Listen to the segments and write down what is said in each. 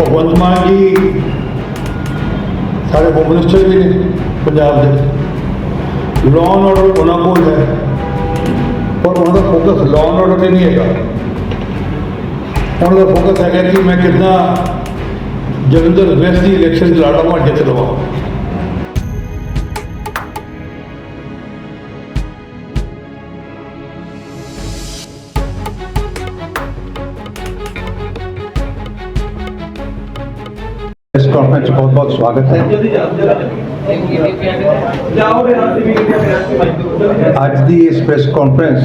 ਭਗਵੰਤ ਮਾਨ ਜੀ ਸਾਡੇ home minister ਵੀ ਨੇ ਪੰਜਾਬ ਦੇ। ਲਾਅ ਐਂਡ ਆਰਡਰ ਉਹਨਾਂ ਕੋਲ ਹੈ। ਪਰ ਉਹਨਾਂ ਦਾ ਫੋਕਸ ਲਾਅ ਐਂਡ ਆਰਡਰ ਤੇ ਨਹੀਂ ਹੈਗਾ। ਉਹਨਾਂ ਦਾ ਫੋਕਸ ਹੈਗਾ ਕਿ ਮੈਂ ਕਿੱਦਾਂ ਜਲੰਧਰ ਵੈਸਟ ਦੀ ਇਲੈਕਸ਼ਨ ਲੜਾਵਾਂ ਜਿੱਤ ਲਵਾਂ। ਇਸ 'ਚ ਬਹੁਤ ਬਹੁਤ ਸਵਾਗਤ ਹੈ। ਅੱਜ ਦੀ ਇਸ press conference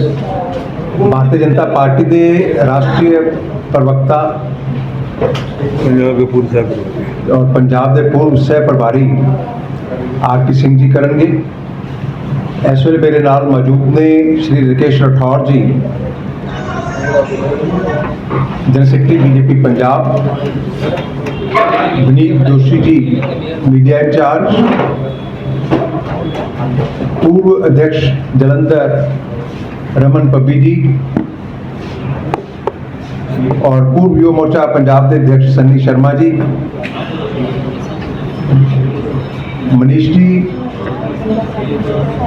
Bharatiya Janata party ਦੇ ਰਾਸ਼ਟਰੀ ਪ੍ਰਵਕਤਾ ਪੰਜਾਬ ਦੇ ਪੂਰੇ ਸਾਹਿਬ ਔਰ ਪੰਜਾਬ ਦੇ ਪੂਰਵ ਸਹਿ ਪ੍ਰਭਾਰੀ ਆਰ ਪੀ ਸਿੰਘ ਜੀ ਕਰਨਗੇ। ਇਸ ਵੇਲੇ ਮੇਰੇ ਨਾਲ ਮੌਜੂਦ ਨੇ Shri Rakesh Rathore ji, general secretary BJP Punjab ਵਿਨੀਤ ਜੋਸ਼ੀ ਜੀ ਮੀਡੀਆ ਇੰਚਾਰਜ पूर्व अध्यक्ष जलंधर रमन पब्बी जी और पूर्व युवा मोर्चा पंजाब के अध्यक्ष सन्नी शर्मा जी मनीष जी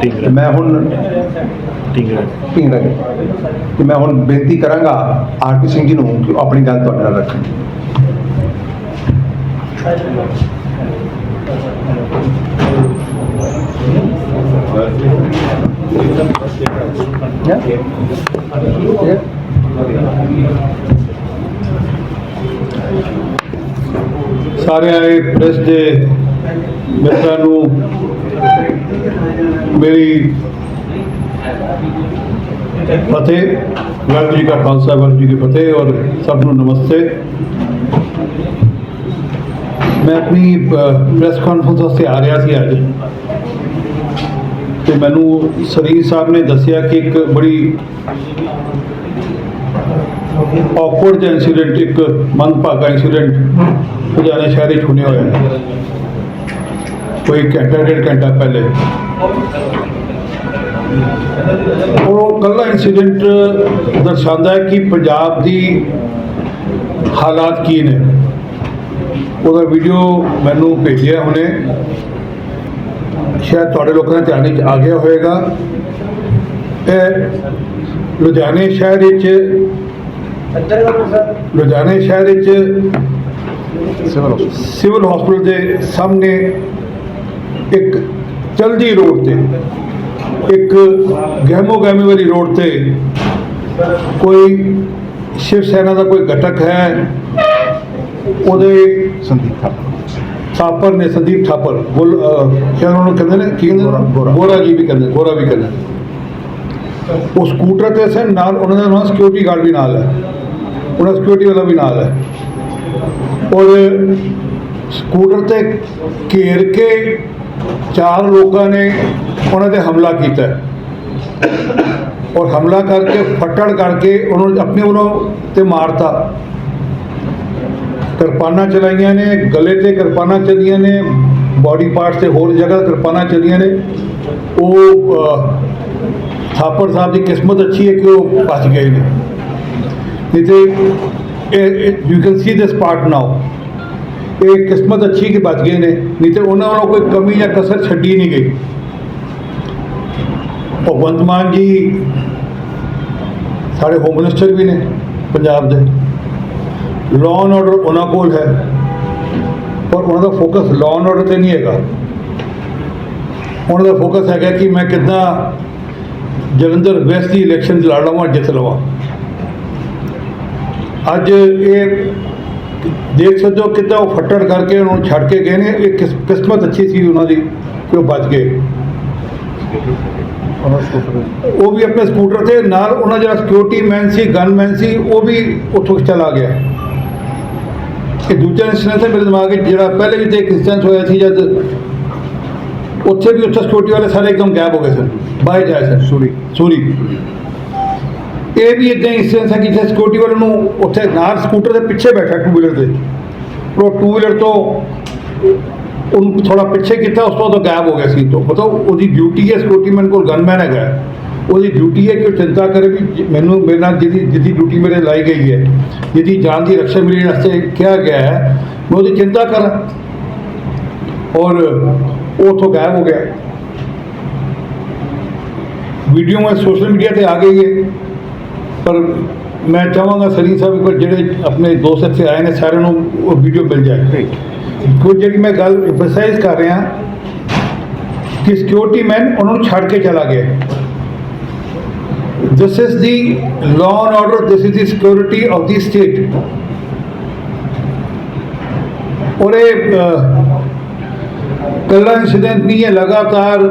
ਤੇ ਮੈਂ ਹੁਣ ਢਿੰਗਰਾ ਜੀ ਤੇ ਮੈਂ ਹੁਣ ਬੇਨਤੀ ਕਰਾਂਗਾ ਆਰਪੀ ਸਿੰਘ ਜੀ ਨੂੰ ਕਿ ਉਹ ਆਪਣੀ ਗੱਲ ਤੁਹਾਡੇ ਨਾਲ ਰੱਖਣ ਸਾਰਿਆਂ ਆਏ ਪ੍ਰੈਸ ਦੇ ਮਿੱਤਰਾਂ ਨੂੰ ਮੇਰੀ ਫਤਿਹ। ਵਾਹਿਗੁਰੂ ਜੀ ਕਾ ਖਾਲਸਾ, ਵਾਹਿਗੁਰੂ ਜੀ ਕੀ ਫਤਿਹ ਔਰ ਸਭ ਨੂੰ ਨਮਸਤੇ। ਮੈਂ ਆਪਣੀ ਪ੍ਰੈਸ ਕਾਨਫਰੰਸ ਵਾਸਤੇ ਆ ਰਿਹਾ ਸੀ ਅੱਜ। ਤੇ ਮੈਨੂੰ ਸਰੀਰ ਸਾਹਿਬ ਨੇ ਦੱਸਿਆ ਕਿ ਇੱਕ ਬੜੀ ਔਕਵਰਡ ਜਿਹਾ ਇਨਸੀਡੈਂਟ ਇੱਕ ਮੰਦਭਾਗਾ ਇਨਸੀਡੈਂਟ ਲੁਧਿਆਣੇ ਸ਼ਹਿਰ ਵਿੱਚ ਹੋਣੇ ਹੋਇਆ। ਕੋਈ ਘੰਟਾ ਡੇਢ ਘੰਟਾ ਪਹਿਲੇ। ਉਹ ਕੱਲਾ ਇਨਸੀਡੈਂਟ ਦਰਸਾਉਂਦਾ ਹੈ ਕਿ ਪੰਜਾਬ ਦੀ ਹਾਲਾਤ ਕੀ ਨੇ। ਉਹਦਾ ਵੀਡੀਓ ਮੈਨੂੰ ਭੇਜਿਆ ਹੁਣੇ ਸ਼ਾਇਦ ਤੁਹਾਡੇ ਲੋਕਾਂ ਦੇ ਧਿਆਨ ਵਿੱਚ ਆ ਗਿਆ ਹੋਵੇਗਾ। ਇਹ ਲੁਧਿਆਣੇ ਸ਼ਹਿਰ ਵਿੱਚ ਲੁਧਿਆਣੇ ਸ਼ਹਿਰ ਵਿੱਚ ਸਿਵਲ ਹਸਪੀਟਲ ਦੇ ਸਾਹਮਣੇ ਇੱਕ ਚਲਦੀ ਰੋਡ ਤੇ ਇੱਕ ਗਹਿਮੋ ਗਹਿਮੀ ਵਾਲੀ ਰੋਡ ਤੇ ਕੋਈ ਸ਼ਿਵ ਸੈਨਾ ਦਾ ਕੋਈ ਘਟਕ ਹੈ। ਉਹਦੇ ਸੰਦੀਪ ਥਾਪਰ ਨੇ ਸੰਦੀਪ ਥਾਪਰ ਗੁਲ ਸ਼ਾਇਦ ਉਹਨੂੰ ਕਹਿੰਦੇ ਨੇ? ਕੀ ਕਹਿੰਦੇ ਨੇ? ਗੋਰਾ, ਜੀ ਵੀ ਕਹਿੰਦੇ ਗੋਰਾ ਵੀ ਕਹਿੰਦੇ ਉਹ ਸਕੂਟਰ ਤੇ ਸਨ ਨਾਲ ਉਹਨਾਂ ਦਾ ਨਾਲ ਸਿਕਿਉਰਿਟੀ ਗਾਰਡ ਵੀ ਨਾਲ ਹੈ। ਉਹਨਾਂ ਸਿਕਿਉਰਿਟੀ ਵਾਲਾ ਵੀ ਨਾਲ ਹੈ। ਔਰ ਸਕੂਟਰ ਤੇ ਘੇਰ ਕੇ ਚਾਰ ਲੋਕਾਂ ਨੇ ਉਹਨਾਂ ਤੇ ਹਮਲਾ ਕੀਤਾ ਔਰ ਹਮਲਾ ਕਰਕੇ ਫੱਟੜ ਕਰਕੇ ਉਹਨਾਂ ਨੂੰ ਆਪਣੇ ਵੱਲੋਂ ਤੇ ਮਾਰਤਾ। ਕਿਰਪਾਨਾਂ ਚਲਾਈਆਂ ਨੇ ਗਲੇ ਤੇ ਕਿਰਪਾਨਾਂ ਚੱਲੀਆਂ ਨੇ ਬਾਡੀ ਪਾਰਟਸ ਤੇ ਹੋਰ ਜਗ੍ਹਾ ਕਿਰਪਾਨਾਂ ਚੱਲੀਆਂ ਨੇ। ਉਹ ਅਹ, ਥਾਪਰ ਸਾਹਿਬ ਦੀ ਕਿਸਮਤ ਅੱਛੀ ਹੈ ਕਿ ਉਹ ਬਚ ਗਏ ਨੇ। ਨਹੀਂ ਤੇ you can see this part now ਇਹ ਕਿਸਮਤ ਅੱਛੀ ਕਿ ਬਚ ਗਏ ਨੇ ਨਹੀਂ ਤੇ ਉਹਨਾਂ ਵੱਲੋਂ ਕੋਈ ਕਮੀ ਜਾਂ ਕਸਰ ਛੱਡੀ ਨਹੀਂ ਗਈ। ਭਗਵੰਤ ਮਾਨ ਜੀ ਸਾਡੇ ਹੋਮ ਮਿਨਿਸਟਰ ਵੀ ਨੇ ਪੰਜਾਬ ਦੇ। ਲਾਅ ਐਂਡ ਆਰਡਰ ਉਹਨਾਂ ਕੋਲ ਹੈ। ਪਰ ਉਹਨਾਂ ਦਾ ਫੋਕਸ ਲਾਅ ਐਂਡ ਆਰਡਰ ਤੇ ਨਹੀਂ ਹੈਗਾ। ਉਹਨਾਂ ਦਾ ਫੋਕਸ ਹੈਗਾ ਕਿ ਮੈਂ ਕਿੱਦਾਂ ਜਲੰਧਰ ਵੈਸਟ ਦੀ ਇਲੈਕਸ਼ਨ ਲੜ ਲਵਾਂ, ਜਿੱਤ ਲਵਾਂ। ਅੱਜ ਇਹ ਦੇਖ ਸਕਦੇ ਹੋ ਕਿੱਦਾਂ ਉਹ ਫੱਟੜ ਕਰਕੇ ਉਹਨਾਂ ਨੂੰ ਛੱਡ ਕੇ ਗਏ ਨੇ। ਇਹ ਕਿਸਮਤ ਅੱਛੀ ਸੀ ਉਹਨਾਂ ਦੀ ਕਿ ਉਹ ਬਚ ਗਏ। ਉਹ ਵੀ ਆਪਣੇ ਸਕੂਟਰ ਤੇ ਨਾਲ ਉਹਨਾਂ ਜਿਹੜਾ ਸਿਕਿਉਰਿਟੀ ਮੈਨ ਸੀ ਗਨਮੈਨ ਸੀ, ਉਹ ਵੀ ਉੱਥੋਂ ਚਲਾ ਗਿਆ। ਇਹ ਦੂਜਾ ਇੰਸੀਡੈਂਟ ਹੈ ਮੇਰੇ ਦਿਮਾਗ ਵਿੱਚ ਜਿਹੜਾ ਪਹਿਲੇ ਵੀ ਤੇ ਇੱਕ ਇੰਸੀਡੈਂਟ ਹੋਇਆ ਸੀ ਜਦ ਉੱਥੇ ਵੀ ਉੱਥੇ ਸਿਕਿਉਰਿਟੀ ਵਾਲੇ ਸਾਰੇ ਇੱਕਦਮ ਗਾਇਬ ਹੋ ਗਏ ਸਨ ਬਾਹਰ ਜਾਏ ਸਨ। ਸੂਰੀ। ਸੂਰੀ। ਇਹ ਵੀ ਇਦਾਂ ਇੰਸੀਡੈਂਟ ਹੈ ਕਿ ਜਿਸ ਸਿਕਿਉਰਿਟੀ ਵਾਲੇ ਨੂੰ ਉੱਥੇ ਨਾਲ ਸਕੂਟਰ ਦੇ ਪਿੱਛੇ ਬੈਠਾ ਟੂ ਵੀਲਰ ਦੇ ਉਹ ਟੂ ਵੀਲਰ ਤੋਂ ਉਹਨੂੰ ਥੋੜਾ ਪਿੱਛੇ ਕੀਤਾ ਉਸ ਤੋਂ ਬਾਅਦ ਉਹ ਗਾਇਬ ਹੋ ਗਿਆ ਸੀ। ਤੋਂ ਮਤਲਬ ਉਹਦੀ ਡਿਊਟੀ ਹੈ ਸਿਕਿਉਰਿਟੀ ਮੈਨ ਕੋਲ ਗਨਮੈਨ ਹੈਗਾ। ਉਹਦੀ ਡਿਊਟੀ ਹੈ ਕਿ ਉਹ ਚਿੰਤਾ ਕਰੇ ਵੀ ਮੈਨੂੰ ਮੇਰੇ ਨਾਲ ਜਿਹਦੀ ਜਿਹਦੀ ਡਿਊਟੀ ਮੇਰੇ ਲਾਈ ਗਈ ਹੈ ਜਿਹਦੀ ਜਾਨ ਦੀ ਰੱਖਿਆ ਮੇਰੇ ਵਾਸਤੇ ਕਿਹਾ ਗਿਆ ਹੈ ਮੈਂ ਉਹਦੀ ਚਿੰਤਾ ਕਰਾਂ। ਔਰ ਉਹ ਉੱਥੋਂ ਗਾਇਬ ਹੋ ਗਿਆ। ਵੀਡੀਓ ਮੈਂ ਸੋਸ਼ਲ ਮੀਡੀਆ ਤੇ ਆ ਗਈ ਹੈ। ਪਰ ਮੈਂ ਚਾਹਾਂਗਾ ਸਲੀਮ ਸਾਹਿਬ ਕੋਲ ਜਿਹੜੇ ਆਪਣੇ ਦੋਸਤ ਇੱਥੇ ਆਏ ਨੇ ਸਾਰਿਆਂ ਨੂੰ ਉਹ ਵੀਡੀਓ ਮਿਲ ਜਾਏ। ਕੋਈ ਜਿਹੜੀ ਮੈਂ ਗੱਲ ਐਮਫਸਾਈਜ਼ ਕਰ ਰਿਹਾ ਕਿ ਸਿਕਿਉਰਿਟੀ ਮੈਨ ਉਹਨਾਂ ਨੂੰ ਛੱਡ ਕੇ ਚਲਾ ਗਿਆ। This is the law and order this is the security of the state ਔਰ ਇਹ ਅਹ, ਕੱਲਾ ਇੰਸੀਡੈਂਟ ਨਹੀਂ ਹੈ ਲਗਾਤਾਰ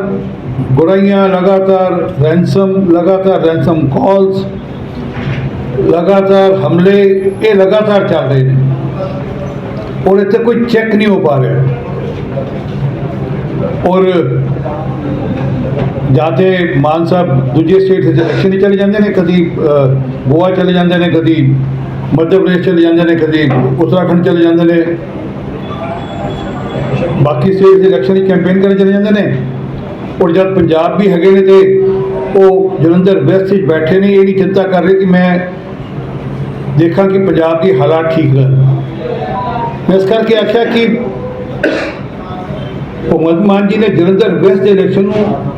ਗੁਰਾਈਆਂ ਲਗਾਤਾਰ ਰੈਂਸਮ ਲਗਾਤਾਰ ਰੈਂਸਮ ਕਾਲਸ ਲਗਾਤਾਰ ਹਮਲੇ ਇਹ ਲਗਾਤਾਰ ਚੱਲ ਰਹੇ ਨੇ ਔਰ ਇੱਥੇ ਕੋਈ ਚੈੱਕ ਨਹੀਂ ਹੋ ਪਾ ਰਿਹਾ ਔਰ ਜਾਂ ਜਾਤੇ ਮਾਨ ਸਾਹਿਬ ਦੂਜੇ ਸਟੇਟ ਦੇ ਇਲੈਕਸ਼ਨ ਹੀ ਚਲੇ ਜਾਂਦੇ ਨੇ, ਕਦੀ ਗੋਆ ਚਲੇ ਜਾਂਦੇ ਨੇ, ਕਦੀ ਮੱਧ ਪ੍ਰਦੇਸ਼ ਚਲੇ ਜਾਂਦੇ ਨੇ, ਕਦੀ ਉੱਤਰਾਖੰਡ ਚਲੇ ਜਾਂਦੇ ਨੇ। ਬਾਕੀ ਸਟੇਟ ਦੇ ਇਲੈਕਸ਼ਨ ਦੀ ਕੈਂਪੇਨ ਕਰਨ ਚਲੇ ਜਾਂਦੇ ਨੇ। ਔਰ ਜਦ ਪੰਜਾਬ ਵੀ ਹੈਗੇ ਨੇ ਤੇ ਉਹ ਜਲੰਧਰ ਵੈਸਟ ਵਿੱਚ ਬੈਠੇ ਨੇ ਇਹਦੀ ਚਿੰਤਾ ਕਰ ਰਹੇ ਕਿ ਮੈਂ ਦੇਖਾਂ ਕਿ ਪੰਜਾਬ ਦੀ ਹਾਲਾਤ ਠੀਕ ਰਹਿਣ। ਮੈਂ ਇਸ ਕਰਕੇ ਆਖਿਆ ਕਿ ਭਗਵੰਤ ਮਾਨ ਜੀ ਨੇ ਜਲੰਧਰ ਵੈਸਟ ਦੇ ਇਲੈਕਸ਼ਨ ਨੂੰ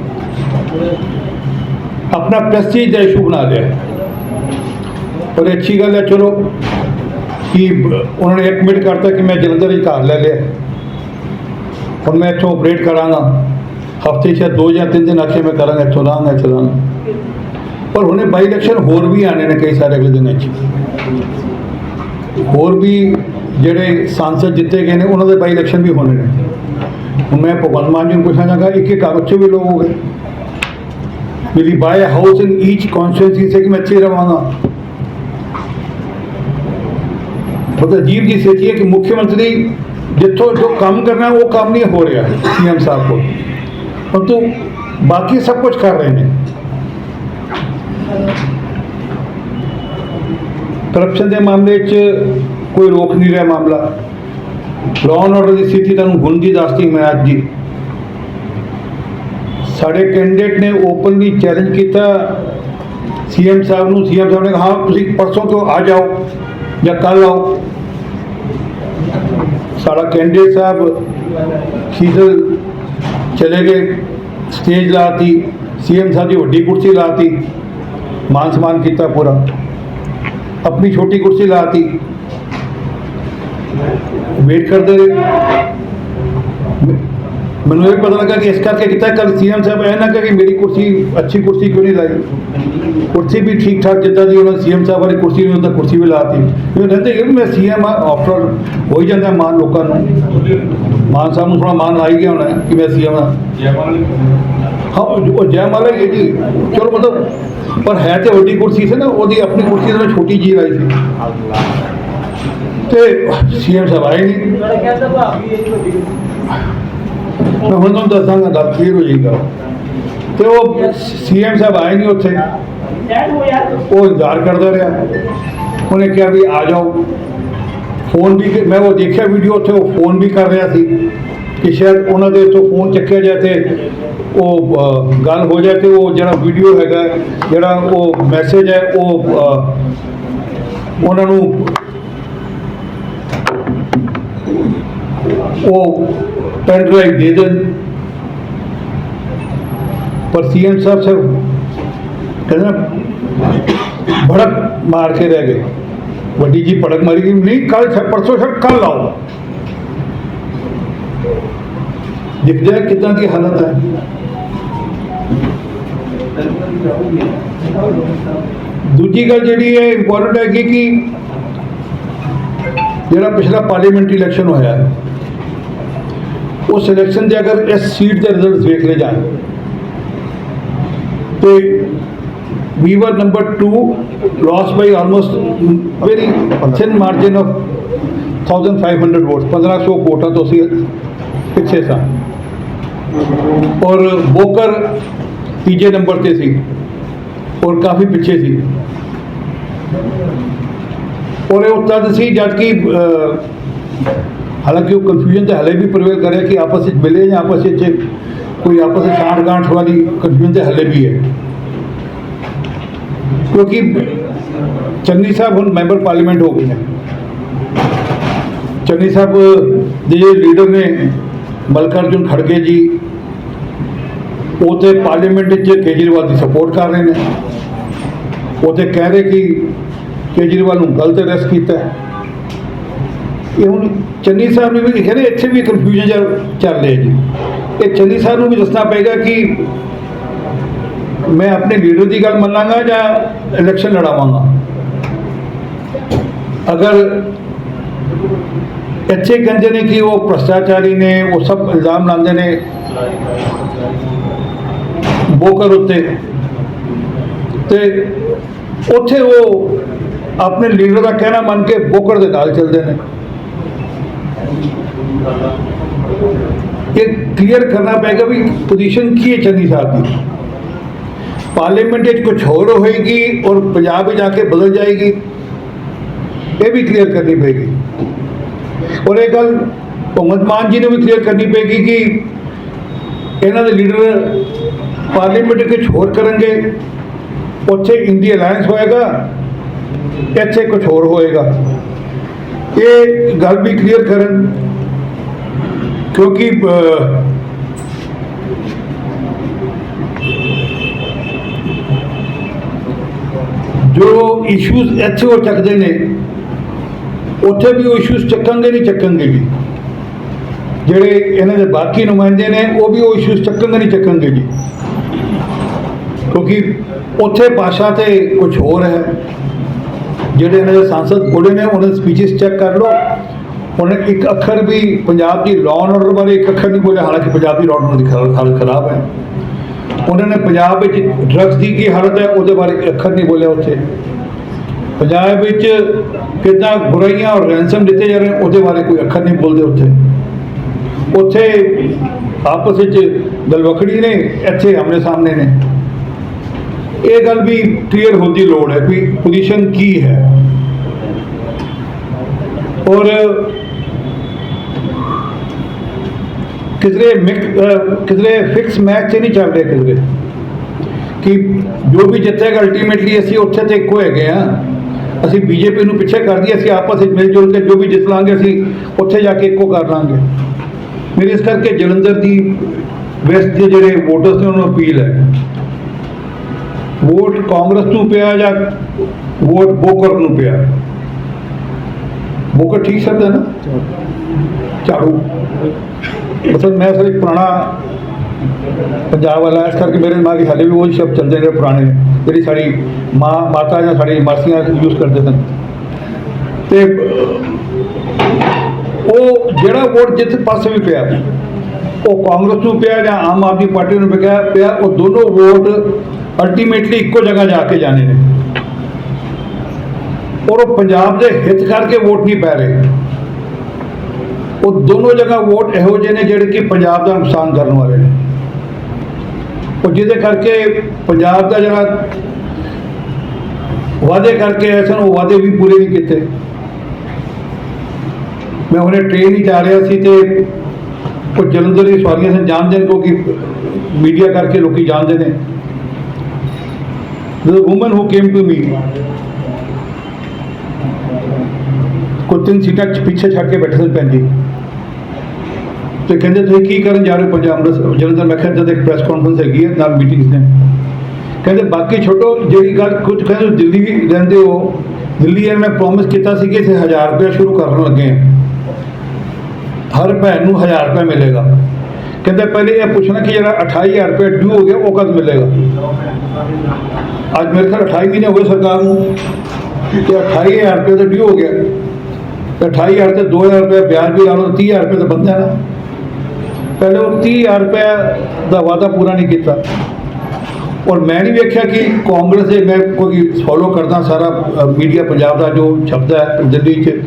ਆਪਣਾ ਪ੍ਰੈਸਟੀਜ ਦਾ ਇਸ਼ੂ ਬਣਾ ਲਿਆ। ਔਰ ਅੱਛੀ ਗੱਲ ਹੈ, ਚਲੋ, ਕਿ ਉਹਨਾਂ ਨੇ ਇੱਕ ਕਰਤਾ ਕਿ ਮੈਂ ਜਲੰਧਰ ਹੀ ਘਰ ਲੈ ਲਿਆ। ਹੁਣ ਮੈਂ ਇੱਥੋਂ ਆਪਰੇਟ ਕਰਾਂਗਾ। ਹਫ਼ਤੇ 'ਚ ਦੋ ਜਾਂ ਤਿੰਨ ਦਿਨ ਆਖੇ ਮੈਂ ਕਰਾਂਗਾ, ਇੱਥੋਂ ਲਾਂਗਾ ਇੱਥੋਂ ਲਾਂਗਾ। ਪਰ ਹੁਣੇ ਬਾਈ ਇਲੈਕਸ਼ਨ ਹੋਰ ਵੀ ਆਣੇ ਨੇ ਕਈ ਸਾਰੇ ਅਗਲੇ ਦਿਨਾਂ 'ਚ। ਹੋਰ ਵੀ ਜਿਹੜੇ ਸਾਂਸਦ ਜਿੱਤੇ ਗਏ ਨੇ, ਉਹਨਾਂ ਦੇ ਬਾਈ ਇਲੈਕਸ਼ਨ ਵੀ ਹੋਣੇ ਨੇ। ਹੁਣ ਮੈਂ ਭਗਵੰਤ ਮਾਨ ਜੀ ਨੂੰ ਪੁੱਛਣਾ ਚਾਹਾਂਗਾ ਇੱਕ ਇੱਕ ਘਰ ਉੱਥੇ ਵੀ ਲੋਕ ਹੋ ਗਏ। will you buy a house in each constituency से कि मैं अच्छे रवांगा बहुत अजीब जी स्थिति है कि मुख्यमंत्री जितों जो काम करना है वो काम नहीं हो रहा है सीएम साहब को परंतु बाकी सब कुछ कर रहे हैं ਕਰਪਸ਼ਨ ਦੇ ਮਾਮਲੇ 'ਚ ਕੋਈ ਰੋਕ ਨਹੀਂ ਰਿਹਾ ਮਾਮਲਾ ਲਾਅ ਐਂਡ ਆਰਡਰ ਦੀ ਸਥਿਤੀ ਤੁਹਾਨੂੰ ਹੁਣ ਦੀ ਦੱਸਤੀ ਮੈਂ ਅੱਜ ਜੀ ਸਾਡੇ ਕੈਂਡੀਡੇਟ ਨੇ ਓਪਨਲੀ ਚੈਲੰਜ ਕੀਤਾ। ਸੀਐਮ ਸਾਹਿਬ ਨੂੰ ਸੀਐਮ ਸਾਹਿਬ ਨੇ ਕਿਹਾ, ਹਾਂ, ਤੁਸੀਂ ਪਰਸੋਂ ਤੋਂ ਆ ਜਾਓ ਜਾਂ ਕੱਲ ਆਓ। ਸਾਡਾ ਕੈਂਡੀਡੇਟ ਸਾਹਿਬ ਸ਼ੀਤਲ ਚਲੇ ਗਏ ਸਟੇਜ ਲਾਤੀ। ਸੀਐਮ ਸਾਹਿਬ ਦੀ ਵੱਡੀ ਕੁਰਸੀ ਲਾਤੀ, ਮਾਨ ਸਨਮਾਨ ਕੀਤਾ ਪੂਰਾ। ਆਪਣੀ ਛੋਟੀ ਕੁਰਸੀ ਲਾਤੀ। ਵੇਟ ਕਰਦੇ ਰਹੇ। ਮੈਨੂੰ ਇਹ ਪਤਾ ਲੱਗਾ ਕਿ ਇਸ ਕਰਕੇ ਕੀਤਾ ਕੱਲ ਸੀਐਮ ਸਾਹਿਬ ਇਹ ਨਾ ਕਿ ਮੇਰੀ ਕੁਰਸੀ, ਅੱਛੀ ਕੁਰਸੀ ਕਿਉਂ ਨਹੀਂ ਲਾਈ? ਕੁਰਸੀ ਵੀ ਠੀਕ ਠਾਕ ਜਿੱਦਾਂ ਦੀ ਉਹਨਾਂ ਸੀਐਮ ਸਾਹਿਬ ਵਾਲੀ ਕੁਰਸੀ ਨੂੰ ਤਾਂ ਕੁਰਸੀ ਵੀ ਲਾਤੀ। ਇਹ ਕਹਿੰਦੇ, ਇਹ ਮੈਂ ਸੀਐਮ ਆ ਆਫਟਰ ਹੋ ਹੀ ਜਾਂਦਾ ਮਾਨ ਲੋਕਾਂ ਨੂੰ। ਮਾਨ ਸਾਹਿਬ ਨੂੰ ਥੋੜਾ ਮਾਨ ਆ ਹੀ ਗਿਆ ਹੋਣਾ ਕਿ ਮੈਂ ਸੀਐਮ ਆ। ਹਾਂ, ਉਹ ਉਹ ਜੈਮਾਲਾ ਜੀ। ਚਲੋ, ਮਤਲਬ, ਪਰ ਹੈ ਤੇ ਵੱਡੀ ਕੁਰਸੀ ਸੀ ਨਾ, ਉਹਦੀ ਆਪਣੀ ਕੁਰਸੀ ਤੇ ਛੋਟੀ ਜੀ ਲਾਈ ਸੀ। ਤੇ ਸੀਐਮ ਸਾਹਿਬ ਆਏ ਨਹੀਂ ਮੈਂ ਹੁਣ ਤੁਹਾਨੂੰ ਦੱਸਾਂਗਾ, ਗੱਲ ਕਲੀਅਰ ਹੋ ਜਾਏਗਾ ਤੇ ਉਹ ਸੀਐਮ ਸਾਹਿਬ ਆਏ ਨਹੀਂ ਉੱਥੇ। ਉਹ ਇੰਤਜ਼ਾਰ ਕਰਦਾ ਰਿਹਾ। ਉਹਨੇ ਕਿਹਾ ਵੀ ਆ ਜਾਓ। ਫੋਨ ਵੀ ਮੈਂ ਉਹ ਦੇਖਿਆ ਵੀਡੀਓ ਉੱਥੇ, ਉਹ ਫੋਨ ਵੀ ਕਰ ਰਿਹਾ ਸੀ ਕਿ ਸ਼ਾਇਦ ਉਹਨਾਂ ਦੇ ਤੋਂ ਫੋਨ ਚੱਕਿਆ ਜਾਏ ਤੇ ਉਹ ਗੱਲ ਹੋ ਜਾਏ ਤੇ ਉਹ ਜਿਹੜਾ ਵੀਡੀਓ ਹੈਗਾ, ਜਿਹੜਾ ਉਹ ਮੈਸੇਜ ਹੈ, ਉਹ ਉਹਨਾਂ ਨੂੰ ਉਹ ਪੈਨ ਡਰਾਈਵ ਦੇ ਦੇਣ ਪਰ ਸੀਐਮ ਸਾਹਿਬ ਸਰ ਕਹਿੰਦਾ ਭੜਕ ਮਾਰ ਕੇ ਰਹਿ ਗਏ ਵੱਡੀ ਜੀ ਭੜਕ ਮਾਰੀ ਗਈ ਨਹੀਂ ਕੱਲ ਪਰਸੋਂ ਸਰ ਕੱਲ ਆਓ ਦਿਖ ਜਾਏ ਕਿਦਾਂ ਦੀ ਹਾਲਤ ਹੈ ਦੂਜੀ ਗੱਲ ਜਿਹੜੀ ਹੈ ਇੰਪੋਰਟੈਂਟ ਹੈਗੀ ਕਿ ਜਿਹੜਾ ਪਿਛਲਾ ਪਾਰਲੀਮੈਂਟਰੀ ਇਲੈਕਸ਼ਨ ਹੋਇਆ ਹੈ ਉਹ ਸਿਲੈਕਸ਼ਨ ਦੇ ਅਗਰ ਇਸ ਸੀਟ ਦੇ ਰਿਜ਼ਲਟ ਦੇਖ ਲਏ ਜਾਣ, ਤੇ we were number 2 lost by almost very thin margin of 1500 votes 1500 ਵੋਟਾਂ ਤੋਂ ਅਸੀਂ ਪਿੱਛੇ ਸਾਂ। ਔਰ ਬੋਕਰ ਤੀਜੇ ਨੰਬਰ ਤੇ ਸੀ, ਔਰ ਕਾਫੀ ਪਿੱਛੇ ਸੀ। ਔਰ ਇਹ ਉਤਦ ਸੀ ਜਦ ਕਿ ਹਾਲਾਂਕਿ ਉਹ ਕਨਫਿਊਜ਼ਨ ਤੇ ਹਲੇ ਵੀ ਪ੍ਰਵੇਲ ਕਰਿਆ ਕਿ ਆਪਸ ਵਿੱਚ ਮਿਲੇ ਜਾਂ ਆਪਸ ਵਿੱਚ ਕੋਈ ਆਪਸ ਵਿੱਚ ਸਾਂਠ ਗਾਂਠ ਵਾਲੀ ਕਨਫਿਊਜ਼ਨ ਤੇ ਹਲੇ ਵੀ ਹੈ। ਕਿਉਂਕਿ ਚੰਨੀ ਸਾਹਿਬ ਹੁਣ ਮੈਂਬਰ ਪਾਰਲੀਮੈਂਟ ਹੋ ਗਏ ਨੇ ਚੰਨੀ ਸਾਹਿਬ ਦੇ ਜਿਹੜੇ ਲੀਡਰ ਨੇ, ਮਲਕਾਰਜੁਨ ਖੜਗੇ ਜੀ, ਉਹ ਤੇ ਪਾਰਲੀਮੈਂਟ ਵਿੱਚ ਕੇਜਰੀਵਾਲ ਦੀ ਸਪੋਰਟ ਕਰ ਰਹੇ ਨੇ। ਉਹ ਤੇ ਕਹਿ ਰਹੇ ਕਿ ਕੇਜਰੀਵਾਲ ਨੂੰ ਗਲਤ ਅਰੈਸਟ ਕੀਤਾ ਹੈ। ਇਹ ਹੁਣ ਚੰਨੀ ਸਾਹਿਬ ਨੇ ਵੀ ਲਿਖਿਆ ਨੇ, ਇੱਥੇ ਵੀ ਕਨਫਿਊਜ਼ਨ ਚੱਲ ਰਿਹਾ ਜੀ। ਇਹ ਚੰਨੀ ਸਾਹਿਬ ਨੂੰ ਵੀ ਦੱਸਣਾ ਪਏਗਾ ਕਿ ਮੈਂ ਆਪਣੇ ਲੀਡਰ ਦੀ ਗੱਲ ਮੰਨਾਂਗਾ ਜਾਂ ਇਲੈਕਸ਼ਨ ਲੜਾਵਾਂਗਾ? ਅਗਰ ਇੱਥੇ ਕਹਿੰਦੇ ਨੇ ਕਿ ਉਹ ਭ੍ਰਸ਼ਟਾਚਾਰੀ ਨੇ, ਉਹ ਸਭ ਇਲਜ਼ਾਮ ਲਾਉਂਦੇ ਨੇ, ਬੋਕਰ ਉੱਤੇ, ਤੇ ਉੱਥੇ ਉਹ ਆਪਣੇ ਲੀਡਰ ਦਾ ਕਹਿਣਾ ਮੰਨ ਕੇ ਬੋਕਰ ਦੇ ਨਾਲ ਚੱਲਦੇ ਨੇ। ਇਹ ਕਲੀਅਰ ਕਰਨਾ ਪਏਗਾ ਵੀ ਪੋਜੀਸ਼ਨ ਕੀ ਹੈ ਚੰਨੀ ਸਾਹਿਬ ਦੀ ਪਾਰਲੀਮੈਂਟ ਵਿੱਚ ਕੁਝ ਹੋਰ ਹੋਏਗੀ ਔਰ ਪੰਜਾਬ ਵਿੱਚ ਜਾ ਕੇ ਬਦਲ ਜਾਏਗੀ ਇਹ ਵੀ ਕਲੀਅਰ ਕਰਨੀ ਪਏਗੀ ਔਰ ਇਹ ਗੱਲ ਭਗਵੰਤ ਮਾਨ ਜੀ ਨੂੰ ਵੀ ਕਲੀਅਰ ਕਰਨੀ ਪਏਗੀ ਕਿ ਇਹਨਾਂ ਦੇ ਲੀਡਰ ਪਾਰਲੀਮੈਂਟ ਵਿੱਚ ਕੁਝ ਹੋਰ ਕਰਨਗੇ ਉੱਥੇ ਇੰਡੀ ਅਲਾਈਅੰਸ ਹੋਏਗਾ ਇੱਥੇ ਕੁਝ ਹੋਰ ਹੋਏਗਾ ਇਹ ਗੱਲ ਵੀ ਕਲੀਅਰ ਕਰਨ ਕਿਉਂਕਿ ਜੋ ਇਸ਼ੂਜ਼ ਇੱਥੇ ਉਹ ਚੱਕਦੇ ਨੇ, ਉੱਥੇ ਵੀ ਉਹ ਇਸ਼ੂਜ਼ ਚੱਕਣਗੇ ਨਹੀਂ ਚੱਕਣਗੇ ਜੀ ਜਿਹੜੇ ਇਹਨਾਂ ਦੇ ਬਾਕੀ ਨੁਮਾਇੰਦੇ ਨੇ, ਉਹ ਵੀ ਉਹ ਇਸ਼ੂਜ਼ ਚੱਕਣਗੇ ਨਹੀਂ ਚੱਕਣਗੇ ਜੀ। ਕਿਉਂਕਿ ਉੱਥੇ ਭਾਸ਼ਾ ਤੇ ਕੁਝ ਹੋਰ ਹੈ। ਜਿਹੜੇ ਇਹਨਾਂ ਦੇ ਸੰਸਦ ਬੋਲੇ ਨੇ, ਉਹਨਾਂ ਦੇ ਸਪੀਚਸ ਚੈੱਕ ਕਰ ਲਓ। ਉਹਨੇ ਇੱਕ ਅੱਖਰ ਵੀ ਪੰਜਾਬ ਦੀ ਲਾਅ ਆਰਡਰ ਬਾਰੇ ਇੱਕ ਅੱਖਰ ਨਹੀਂ ਬੋਲਿਆ, ਹਾਲਾਂਕਿ ਪੰਜਾਬ ਦੀ ਲਾਅ ਆਰਡਰ ਦੀ ਹਾਲਤ ਖਰਾਬ ਹੈ। ਉਹਨਾਂ ਨੇ ਪੰਜਾਬ ਵਿੱਚ ਡਰੱਗਸ ਦੀ ਕੀ ਹਾਲਤ ਹੈ, ਉਹਦੇ ਬਾਰੇ ਇੱਕ ਅੱਖਰ ਨਹੀਂ ਬੋਲਿਆ ਉੱਥੇ। ਪੰਜਾਬ ਵਿੱਚ ਕਿੱਦਾਂ ਬੁਰਾਈਆਂ ਔਰ ਰੈਂਸਮ ਦਿੱਤੇ ਜਾ ਰਹੇ, ਉਹਦੇ ਬਾਰੇ ਕੋਈ ਅੱਖਰ ਨਹੀਂ ਬੋਲਦੇ ਉੱਥੇ। ਉੱਥੇ ਆਪਸ ਵਿੱਚ ਦਲਵਕੜੀ ਨੇ, ਇੱਥੇ ਆਮਨੇ ਸਾਹਮਣੇ ਨੇ। ਇਹ ਗੱਲ ਵੀ ਕਲੀਅਰ ਹੋਣ ਦੀ ਲੋੜ ਹੈ ਵੀ ਪੋਜੀਸ਼ਨ ਕੀ ਹੈ। ਔਰ ਕਿਧਰੇ ਕਿਧਰੇ ਫਿਕਸ ਮੈਚ 'ਚ ਨਹੀਂ ਚੱਲ ਰਿਹਾ ਕਿਧਰੇ। ਕਿ ਜੋ ਵੀ ਜਿੱਤੇਗਾ ਅਲਟੀਮੇਟਲੀ ਅਸੀਂ ਉੱਥੇ ਤੇ ਇੱਕੋ ਹੈਗੇ ਆ। ਅਸੀਂ ਬੀਜੇਪੀ ਨੂੰ ਪਿੱਛੇ ਕਰ ਦਈਏ ਅਸੀਂ ਆਪਸ ਵਿੱਚ ਮਿਲ ਜੁਲ ਕੇ ਜੋ ਵੀ ਜਿੱਤ ਲਾਂਗੇ ਅਸੀਂ ਉੱਥੇ ਜਾ ਕੇ ਇੱਕੋ ਕਰ ਲਾਂਗੇ। ਮੇਰੀ ਇਸ ਕਰਕੇ ਜਲੰਧਰ ਦੀ ਵੈਸਟ ਦੇ ਜਿਹੜੇ ਵੋਟਰਸ ਨੇ ਉਹਨਾਂ ਨੂੰ ਅਪੀਲ ਹੈ। ਵੋਟ ਕਾਂਗਰਸ ਨੂੰ ਪਿਆ ਜਾਂ ਵੋਟ ਬੋਕਰ ਨੂੰ ਪਿਆ? ਬੋਕਰ ਠੀਕ ਸ਼ਬਦ ਹੈ ਨਾ ਝਾੜੂ ਮਤਲਬ ਮੈਂ ਸਰ ਇੱਕ ਪੁਰਾਣਾ ਪੰਜਾਬ ਵਾਲਾ, ਇਸ ਕਰਕੇ ਮੇਰੇ ਦਿਮਾਗ 'ਚ ਹਾਲੇ ਵੀ ਉਹ ਸ਼ਬਦ ਚੱਲਦੇ ਨੇ ਪੁਰਾਣੇ, ਜਿਹੜੀ ਸਾਡੀ ਮਾਂ, ਮਾਤਾ ਜਾਂ ਸਾਡੀ ਮਾਸੀਆਂ ਯੂਜ਼ ਕਰਦੇ ਸਨ। ਤੇ ਉਹ ਜਿਹੜਾ ਵੋਟ ਜਿੱਤ ਪਾਸੇ ਵੀ ਪਿਆ, ਉਹ ਕਾਂਗਰਸ ਨੂੰ ਪਿਆ ਜਾਂ ਆਮ ਆਦਮੀ ਪਾਰਟੀ ਨੂੰ ਪਿਆ ਪਿਆ, ਉਹ ਦੋਨੋਂ ਵੋਟ ਅਲਟੀਮੇਟਲੀ ਇੱਕੋ ਜਗ੍ਹਾ ਜਾ ਕੇ ਜਾਣੇ ਨੇ। ਔਰ ਉਹ ਪੰਜਾਬ ਦੇ ਹਿੱਤ ਕਰਕੇ ਵੋਟ ਨਹੀਂ ਪੈ ਰਹੇ। ਉਹ ਦੋਨੋਂ ਜਗ੍ਹਾ ਵੋਟ ਇਹੋ ਜਿਹੇ ਨੇ ਜਿਹੜੇ ਕਿ ਪੰਜਾਬ ਦਾ ਨੁਕਸਾਨ ਕਰਨ ਵਾਲੇ ਨੇ। ਉਹ ਜਿਹਦੇ ਕਰਕੇ ਪੰਜਾਬ ਦਾ ਜਿਹੜਾ ਵਾਅਦੇ ਕਰਕੇ ਆਏ ਸਨ, ਉਹ ਵਾਅਦੇ ਵੀ ਪੂਰੇ ਨਹੀਂ ਕੀਤੇ। ਮੈਂ ਹੁਣੇ ਟ੍ਰੇਨ ਹੀ ਜਾ ਰਿਹਾ ਸੀ ਤੇ ਉਹ ਜਲੰਧਰ ਦੀ ਸਵਾਰੀਆਂ ਸਨ ਜਾਣਦੇ ਨੇ ਕਿਉਂਕਿ ਮੀਡੀਆ ਕਰਕੇ ਲੋਕੀ ਜਾਣਦੇ ਨੇ। The woman who came to me ਕੋ ਤਿੰਨ ਸੀਟਾਂ ਚ ਪਿੱਛੇ ਛੱਡ ਕੇ ਬੈਠੇ ਸਨ ਭੈਣ ਤੇ ਕਹਿੰਦੇ ਤੁਸੀਂ ਕੀ ਕਰਨ ਜਾ ਰਹੇ ਹੋ? ਪੰਜਾਬ ਅੰਮ੍ਰਿਤਸਰ ਜਲੰਧਰ ਮੈਂ ਕਿਹਾ ਜਦ ਇੱਕ ਪ੍ਰੈਸ ਕਾਨਫਰੰਸ ਹੈਗੀ ਹੈ, ਨਾਲ ਮੀਟਿੰਗਸ ਨੇ। ਕਹਿੰਦੇ, ਬਾਕੀ ਛੋਟੋ ਜਿਹੜੀ ਗੱਲ ਕੁਝ ਕਹਿੰਦੇ ਤੁਸੀਂ ਦਿੱਲੀ ਵੀ ਰਹਿੰਦੇ ਹੋ। ਦਿੱਲੀ ਇਹ ਮੈਂ ਪ੍ਰੋਮਿਸ ਕੀਤਾ ਸੀ ਕਿ ਇੱਥੇ 1000 ਰੁਪਏ ਸ਼ੁਰੂ ਕਰਨ ਲੱਗੇ ਹਾਂ ਹਰ ਭੈਣ ਨੂੰ 1000 ਰੁਪਏ ਮਿਲੇਗਾ। ਕਹਿੰਦੇ, ਪਹਿਲੇ ਇਹ ਪੁੱਛਣਾ ਕਿ ਜਿਹੜਾ 28000 ਰੁਪਏ ਡਿਊ ਹੋ ਗਿਆ, ਉਹ ਕਦ ਮਿਲੇਗਾ? ਅੱਜ ਮੇਰੇ ਖਿਆਲ 28 ਮਹੀਨੇ ਹੋ ਗਏ ਸਰਕਾਰ ਨੂੰ। ਤੇ 28000 ਰੁਪਏ ਤਾਂ ਡਿਊ ਹੋ ਗਿਆ। ਤੇ 28000 ਤੇ 2000 ਰੁਪਏ ਵਿਆਜ ਵੀ ਲਾਉਣਾ ਲਓ 30000 ਰੁਪਏ ਤਾਂ ਬੰਦਾ ਨਾ। ਪਹਿਲੇ ਉਹ 30000 ਰੁਪਏ ਦਾ ਵਾਅਦਾ ਪੂਰਾ ਨਹੀਂ ਕੀਤਾ। ਔਰ ਮੈਂ ਨਹੀਂ ਵੇਖਿਆ ਕਿ ਕਾਂਗਰਸ ਦੇ ਮੈਂ ਕੋਈ ਫੋਲੋ ਕਰਦਾ ਸਾਰਾ ਮੀਡੀਆ ਪੰਜਾਬ ਦਾ ਜੋ ਛਪਦਾ ਹੈ ਦਿੱਲੀ 'ਚ।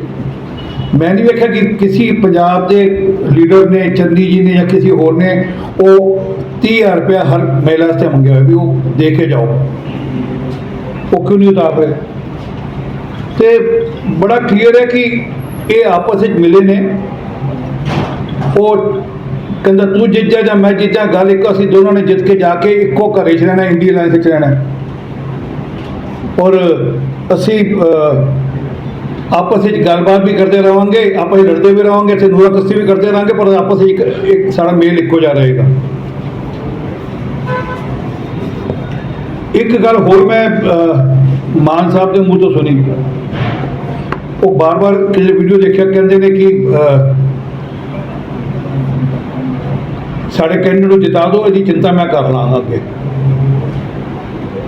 ਮੈਂ ਨਹੀਂ ਵੇਖਿਆ ਕਿ ਕਿਸੇ ਪੰਜਾਬ ਦੇ ਲੀਡਰ ਨੇ ਚੰਦੀ ਜੀ ਨੇ ਜਾਂ ਕਿਸੇ ਹੋਰ ਨੇ ਉਹ 30000 ਰੁਪਏ ਹਰ ਮਹਿਲਾ ਵਾਸਤੇ ਮੰਗਿਆ ਹੋਇਆ ਵੀ ਉਹ ਦੇ ਕੇ ਜਾਓ। ਉਹ ਕਿਉਂ ਨਹੀਂ ਉਤਾਰ ਰਹੇ? ਤੇ ਬੜਾ ਕਲੀਅਰ ਹੈ ਕਿ ਇਹ ਆਪਸ ਵਿੱਚ ਮਿਲੇ ਨੇ। ਉਹ ਕਹਿੰਦਾ, ਤੂੰ ਜਿੱਜਾ ਜਾਂ ਮੈਂ ਜਿੱਤ ਗੱਲ ਇੱਕ ਅਸੀਂ ਦੋਨਾਂ ਨੇ ਜਿੱਤ ਕੇ ਜਾ ਕੇ ਇੱਕੋ ਘਰੇ 'ਚ ਰਹਿਣਾ, ਇੰਡੀਆ ਲਾਈਨ 'ਚ ਰਹਿਣਾ। ਔਰ ਅਸੀਂ ਆਪਸ ਵਿੱਚ ਗੱਲਬਾਤ ਵੀ ਕਰਦੇ ਰਹਾਂਗੇ ਆਪਸ ਵਿੱਚ ਲੜਦੇ ਵੀ ਰਹਾਂਗੇ ਤੇ ਨੂਰਾ ਕਸਤੀ ਵੀ ਕਰਦੇ ਰਹਾਂਗੇ, ਪਰ ਆਪਸ ਵਿੱਚ ਇੱਕ ਸਾਡਾ ਮੇਲ ਇੱਕੋ ਜਿਹਾ ਰਹੇਗਾ। ਇੱਕ ਗੱਲ ਹੋਰ ਮੈਂ ਮਾਨ ਸਾਹਿਬ ਦੇ ਮੂੰਹ ਤੋਂ ਸੁਣੀ। ਉਹ ਬਾਰ-ਬਾਰ ਕਿਸੇ ਵੀਡੀਓ ਦੇਖਿਆ, ਕਹਿੰਦੇ ਨੇ ਕਿ ਸਾਡੇ ਕੈਂਡੀਡੇਟ ਨੂੰ ਜਿਤਾ ਦਿਓ, ਇਹਦੀ ਚਿੰਤਾ ਮੈਂ ਕਰ ਲਾਂਗਾ ਅੱਗੇ।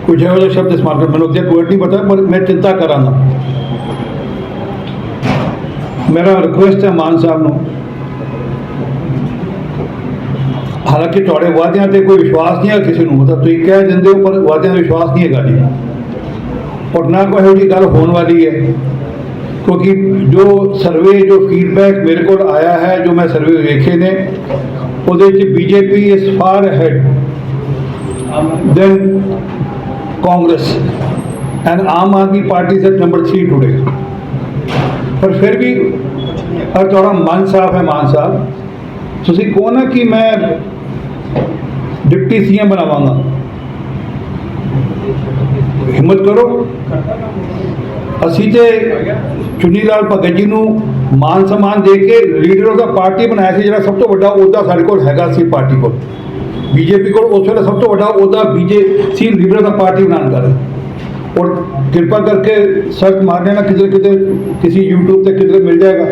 ਕੁਝ ਇਹੋ ਜਿਹੇ ਸ਼ਬਦ ਇਸਤੇਮਾਲ ਕਰ, ਮੈਨੂੰ ਅੱਗੇ ਕੋਈ ਨਹੀਂ ਪਤਾ, ਪਰ ਮੈਂ ਚਿੰਤਾ ਕਰਾਂਗਾ। ਮੇਰਾ ਰਿਕੁਐਸਟ ਹੈ ਮਾਨ ਸਾਹਿਬ ਨੂੰ। ਹਾਲਾਂਕਿ ਤੁਹਾਡੇ ਵਾਅਦਿਆਂ ਤੇ ਕੋਈ ਵਿਸ਼ਵਾਸ ਨਹੀਂ ਹੈ ਕਿਸੇ ਨੂੰ, ਮਤਲਬ ਤੁਸੀਂ ਕਹਿ ਦਿੰਦੇ ਹੋ, ਪਰ ਵਾਅਦਿਆਂ 'ਤੇ ਵਿਸ਼ਵਾਸ ਨਹੀਂ ਹੈਗਾ ਜੀ। ਔਰ ਨਾ ਕੋਈ ਇਹੋ ਜਿਹੀ ਗੱਲ ਹੋਣ ਵਾਲੀ ਹੈ, ਕਿਉਂਕਿ ਜੋ ਸਰਵੇ ਜੋ ਫੀਡਬੈਕ ਮੇਰੇ ਕੋਲ ਆਇਆ ਹੈ, ਜੋ ਮੈਂ ਸਰਵੇ ਵੇਖੇ ਨੇ ਉਹਦੇ ਵਿੱਚ BJP is far head than Congress and Aam Aadmi party is number 3 today ਪਰ ਫਿਰ ਵੀ ਔਰ ਤੁਹਾਡਾ ਮਨ ਸਾਫ਼ ਹੈ, ਮਾਨ ਸਾਹਿਬ। ਤੁਸੀਂ ਕਹੋ ਨਾ ਕਿ ਮੈਂ ਡਿਪਟੀ ਸੀਐਮ ਬਣਾਵਾਂਗਾ। ਹਿੰਮਤ ਕਰੋ। ਅਸੀਂ ਤੇ ਚੁੰਨੀ ਲਾਲ ਭਗਤ ਜੀ ਨੂੰ ਮਾਨ ਸਨਮਾਨ ਦੇ ਕੇ ਲੀਡਰ ਆਫ ਦਾ ਪਾਰਟੀ ਬਣਾਇਆ ਸੀ ਜਿਹੜਾ ਸਭ ਤੋਂ ਵੱਡਾ ਅਹੁਦਾ ਸਾਡੇ ਕੋਲ ਹੈਗਾ ਸੀ ਪਾਰਟੀ ਕੋਲ। ਬੀਜੇਪੀ ਕੋਲ ਉਸ ਵੇਲੇ ਸਭ ਤੋਂ ਵੱਡਾ ਅਹੁਦਾ ਬੀਜੇ ਸੀ ਲੀਡਰ ਆਫ ਦਾ ਪਾਰਟੀ ਬਣਾਉਣ ਦਾ ਔਰ ਕਿਰਪਾ ਕਰਕੇ ਸਰਚ ਮਾਰਨੇ ਨਾ ਕਿਤੇ ਕਿਤੇ ਕਿਸੇ YouTube ਤੇ ਕਿਤੇ ਮਿਲ ਜਾਏਗਾ।